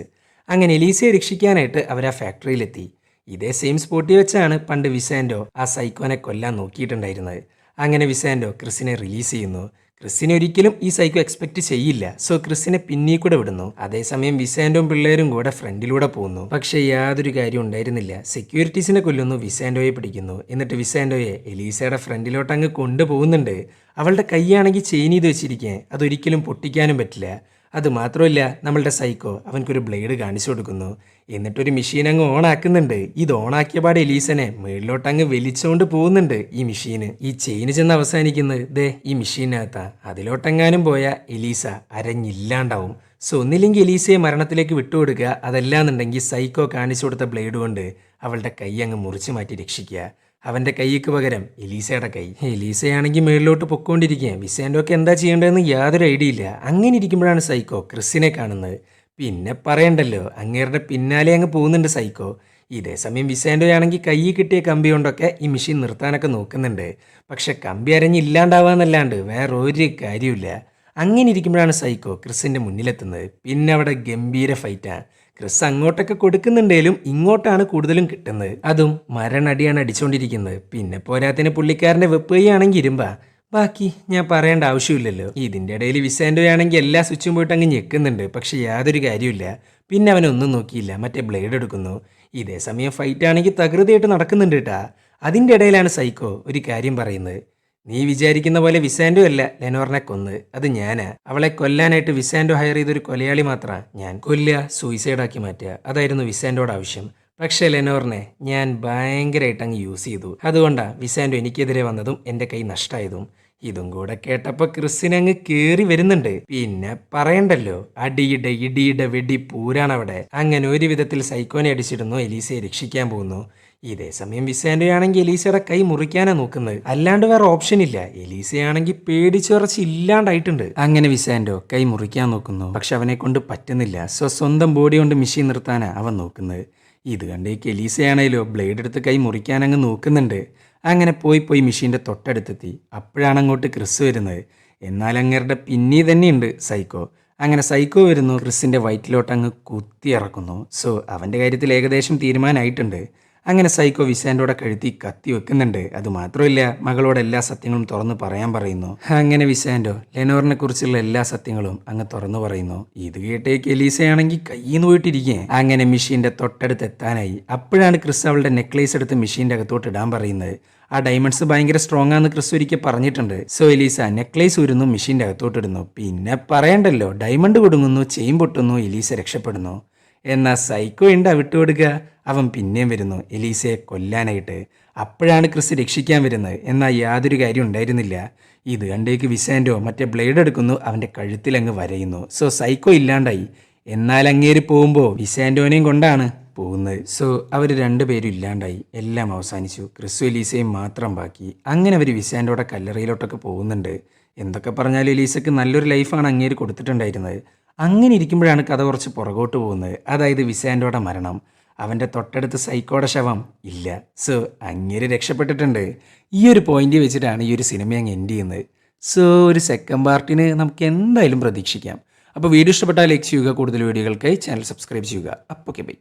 അങ്ങനെ എലീസയെ രക്ഷിക്കാനായിട്ട് അവർ ആ ഫാക്ടറിയിലെത്തി ഇതേ സെയിം സ്പോട്ടിൽ വെച്ചാണ് പണ്ട് വിസാൻഡോ ആ സൈക്കോനെ കൊല്ലാൻ നോക്കിയിട്ടുണ്ടായിരുന്നത്. അങ്ങനെ വിസാൻഡോ ക്രിസിനെ റിലീസ് ചെയ്യുന്നു. ക്രിസിനെ ഒരിക്കലും ഈ സൈക്കോ എക്സ്പെക്ട് ചെയ്യില്ല. സോ ക്രിസ്സിനെ പിന്നീ കൂടെ വിടുന്നു. അതേസമയം വിസാൻഡോയും പിള്ളേരും കൂടെ ഫ്രണ്ടിലൂടെ പോകുന്നു. പക്ഷേ യാതൊരു കാര്യം ഉണ്ടായിരുന്നില്ല. സെക്യൂരിറ്റീസിനെ കൊല്ലുന്നു വിസാൻഡോയെ പിടിക്കുന്നു. എന്നിട്ട് വിസാൻഡോയെ എലീസയുടെ ഫ്രണ്ടിലോട്ട് അങ്ങ് കൊണ്ടുപോകുന്നുണ്ട്. അവളുടെ കൈയാണെങ്കിൽ ചെയിൻ ചെയ്ത് വെച്ചിരിക്കാൻ അതൊരിക്കലും പൊട്ടിക്കാനും പറ്റില്ല. അത് മാത്രമല്ല നമ്മളുടെ സൈക്കോ അവനൊരു ബ്ലേഡ് കാണിച്ചു കൊടുക്കുന്നു. എന്നിട്ടൊരു മെഷീൻ അങ്ങ് ഓൺ ആക്കുന്നുണ്ട്. ഇത് ഓണാക്കിയ പാടെ എലീസനെ മേളിലോട്ട് അങ്ങ് വലിച്ചുകൊണ്ട് പോകുന്നുണ്ട് ഈ മെഷീന് ഈ ചെയിന് ചെന്ന് അവസാനിക്കുന്നത് ദേ ഈ മെഷീനകത്താ അതിലോട്ടെങ്ങാനും പോയ എലീസ അരഞ്ഞില്ലാണ്ടാവും. സോ ഒന്നില്ലെങ്കിൽ എലീസയെ മരണത്തിലേക്ക് വിട്ടുകൊടുക്കുക. അതല്ലാന്നുണ്ടെങ്കിൽ സൈക്കോ കാണിച്ചു കൊടുത്ത ബ്ലേഡ് കൊണ്ട് അവളുടെ കൈ അങ്ങ് മുറിച്ചു മാറ്റി രക്ഷിക്കുക. അവന്റെ കൈക്ക് പകരം എലീസയുടെ കൈ. എലീസയാണെങ്കിൽ മേളിലോട്ട് പൊക്കോണ്ടിരിക്കുക വിസേന്റെ ഒക്കെ എന്താ ചെയ്യേണ്ടതെന്ന് യാതൊരു ഐഡിയ ഇല്ല. അങ്ങനെ ഇരിക്കുമ്പോഴാണ് സൈക്കോ ക്രിസിനെ കാണുന്നത്. പിന്നെ പറയണ്ടല്ലോ അങ്ങേരുടെ പിന്നാലെ അങ്ങ് പോകുന്നുണ്ട് സൈക്കോ. ഇതേ സമയം വിസേന്റെ ആണെങ്കിൽ കൈ കിട്ടിയ കമ്പി കൊണ്ടൊക്കെ ഈ മെഷീൻ നിർത്താനൊക്കെ നോക്കുന്നുണ്ട്. പക്ഷെ കമ്പി അരഞ്ഞില്ലാണ്ടാവാന്നല്ലാണ്ട് വേറെ ഒരു കാര്യമില്ല അങ്ങനെ ഇരിക്കുമ്പോഴാണ് സൈക്കോ ക്രിസിന്റെ മുന്നിലെത്തുന്നത്. പിന്നെ അവിടെ ഗംഭീര ഫൈറ്റാ. ക്രിസ് അങ്ങോട്ടൊക്കെ കൊടുക്കുന്നുണ്ടേലും ഇങ്ങോട്ടാണ് കൂടുതലും കിട്ടുന്നത്. അതും മരണടിയാണ് അടിച്ചുകൊണ്ടിരിക്കുന്നത് പിന്നെ പോരാത്തിന് പുള്ളിക്കാരന്റെ വെപ്പുകയാണെങ്കിൽ ഇരുമ്പാ. ബാക്കി ഞാൻ പറയേണ്ട ആവശ്യമില്ലല്ലോ. ഇതിന്റെ ഇടയിൽ വിസാൻഡോ ആണെങ്കിൽ എല്ലാ സ്വിച്ചും പോയിട്ട് അങ്ങ് ഞെക്കുന്നുണ്ട്. പക്ഷെ യാതൊരു കാര്യമില്ല പിന്നെ അവനൊന്നും നോക്കിയില്ല. മറ്റേ ബ്ലേഡ് എടുക്കുന്നു. ഇതേ സമയം ഫൈറ്റ് ആണെങ്കിൽ തകൃതിയായിട്ട് നടക്കുന്നുണ്ട് കേട്ടാ. അതിന്റെ ഇടയിലാണ് സൈക്കോ ഒരു കാര്യം പറയുന്നത്. നീ വിചാരിക്കുന്ന പോലെ വിസാൻഡോ അല്ല ലെനോറിനെ കൊന്ന്. അത് ഞാനാ. അവളെ കൊല്ലാനായിട്ട് വിസാൻഡോ ഹയർ ചെയ്തൊരു കൊലയാളി മാത്രമാണ് ഞാൻ. കൊല്ലുക സൂയിസൈഡാക്കി മാറ്റുക അതായിരുന്നു വിസാൻഡോയുടെ ആവശ്യം. പക്ഷേ ലെനോറിനെ ഞാൻ ഭയങ്കരമായിട്ട് അങ്ങ് യൂസ് ചെയ്തു. അതുകൊണ്ടാണ് വിസാൻഡോ എനിക്കെതിരെ വന്നതും എന്റെ കൈ നഷ്ടമായതും ഇതും കൂടെ കേട്ടപ്പോൾ ക്രിസ്സിനെ അങ്ങ് കേറി വരുന്നുണ്ട്. പിന്നെ പറയണ്ടല്ലോ അടിയുടെ ഇടിയുടെ വെടി പൂരാണവിടെ. അങ്ങനെ ഒരു വിധത്തിൽ സൈക്കോനെ അടിച്ചിടുന്നു എലീസയെ രക്ഷിക്കാൻ പോകുന്നു. ഇതേ സമയം വിസാൻഡോ ആണെങ്കിൽ എലീസയുടെ കൈ മുറിക്കാനാ നോക്കുന്നത്. അല്ലാണ്ട് വേറെ ഓപ്ഷൻ ഇല്ല. എലീസയാണെങ്കിൽ പേടിച്ചുറച്ച് ഇല്ലാണ്ടായിട്ടുണ്ട്. അങ്ങനെ വിസാൻഡോ കൈ മുറിക്കാൻ നോക്കുന്നു. പക്ഷെ അവനെ കൊണ്ട് പറ്റുന്നില്ല. സോ സ്വന്തം ബോഡി കൊണ്ട് മെഷീൻ നിർത്താനാ അവൻ നോക്കുന്നത്. ഇത് കണ്ട് ഈ കെലീസയാണേലോ ബ്ലേഡ് എടുത്ത് കൈ മുറിക്കാൻ അങ്ങ് നോക്കുന്നുണ്ട്. അങ്ങനെ പോയി പോയി മെഷീന്റെ തൊട്ടടുത്തെത്തി. അപ്പോഴാണ് അങ്ങോട്ട് ക്രിസ് വരുന്നത്. എന്നാൽ അങ്ങേരുടെ പിന്നീ തന്നെയുണ്ട് സൈക്കോ. അങ്ങനെ സൈക്കോ വരുന്നു. ക്രിസിന്റെ വയറ്റിലോട്ട് അങ്ങ് കുത്തി ഇറക്കുന്നു സോ അവന്റെ കാര്യത്തിൽ ഏകദേശം തീരുമാനമായിട്ടുണ്ട് അങ്ങനെ സൈക്കോ വിസാൻഡോടെ കഴുത്തി കത്തി വെക്കുന്നുണ്ട്. അത് മാത്രമല്ല മകളോട് എല്ലാ സത്യങ്ങളും തുറന്നു പറയാൻ പറയുന്നു. അങ്ങനെ വിസാൻഡോ ലെനോറിനെ കുറിച്ചുള്ള എല്ലാ സത്യങ്ങളും അങ്ങ് തുറന്നു പറയുന്നു. ഇത് കേട്ടേക്ക് എലീസയാണെങ്കിൽ കയ്യിൽ പോയിട്ടിരിക്കേ അങ്ങനെ മെഷീന്റെ തൊട്ടടുത്ത് എത്താനായി. അപ്പോഴാണ് ക്രിസ് അവളുടെ നെക്ലേസ് എടുത്ത് മെഷീന്റെ അകത്തോട്ട് ഇടാൻ പറയുന്നത്. ആ ഡയമണ്ട്സ് ഭയങ്കര സ്ട്രോങ് ആണെന്ന് ക്രിസ് ഒരിക്കൽ പറഞ്ഞിട്ടുണ്ട്. സോ എലീസ നെക്ലേസ് ഉരുന്നു മെഷീന്റെ അകത്തോട്ട് ഇടുന്നു. പിന്നെ പറയണ്ടല്ലോ ഡയമണ്ട് കൊടുങ്ങുന്നു ചെയിൻ പൊട്ടുന്നു എലീസ രക്ഷപ്പെടുന്നു. എന്നാൽ സൈക്കോ ഉണ്ട് വിട്ടുകൊടുക്കുക അവൻ പിന്നെയും വരുന്നു. എലീസയെ കൊല്ലാനായിട്ട്. അപ്പോഴാണ് ക്രിസ് രക്ഷിക്കാൻ വരുന്നത്. എന്നാൽ യാതൊരു കാര്യം ഉണ്ടായിരുന്നില്ല. ഇത് കണ്ടേക്ക് വിസാൻഡോ മറ്റേ ബ്ലേഡ് എടുക്കുന്നു. അവന്റെ കഴുത്തിലങ്ങ് വരയുന്നു. സോ സൈക്കോ ഇല്ലാണ്ടായി. എന്നാൽ അങ്ങേര് പോകുമ്പോൾ വിസാൻഡോനെയും കൊണ്ടാണ് പോകുന്നത്. സോ അവർ രണ്ടുപേരും ഇല്ലാണ്ടായി. എല്ലാം അവസാനിച്ചു. ക്രിസ്തു എലീസയും മാത്രം ബാക്കി. അങ്ങനെ അവർ വിസാൻഡോടെ കല്ലറയിലോട്ടൊക്കെ പോകുന്നുണ്ട്. എന്തൊക്കെ പറഞ്ഞാലും എലീസയ്ക്ക് നല്ലൊരു ലൈഫാണ് അങ്ങേര് കൊടുത്തിട്ടുണ്ടായിരുന്നത്. അങ്ങനെ ഇരിക്കുമ്പോഴാണ് കഥ കുറച്ച് പുറകോട്ട് പോകുന്നത്. അതായത് വിസാൻഡോടെ മരണം. അവന്റെ തൊട്ടടുത്ത് സൈക്കോടെ ശവം. ഇല്ല. സോ അങ്ങനെ രക്ഷപ്പെട്ടിട്ടുണ്ട്. ഈ ഒരു പോയിന്റ് വെച്ചിട്ടാണ് ഈ ഒരു സിനിമ അങ്ങ് എൻഡ് ചെയ്യുന്നത്. സോ ഒരു സെക്കൻഡ് പാർട്ടിന് നമുക്ക് എന്തായാലും പ്രതീക്ഷിക്കാം. അപ്പോൾ വീഡിയോ ഇഷ്ടപ്പെട്ടാൽ ലൈക്ക് ചെയ്യുക. കൂടുതൽ വീഡിയോകൾക്കായി ചാനൽ സബ്സ്ക്രൈബ് ചെയ്യുക. അപ്പോൾ ഓക്കെ ബൈ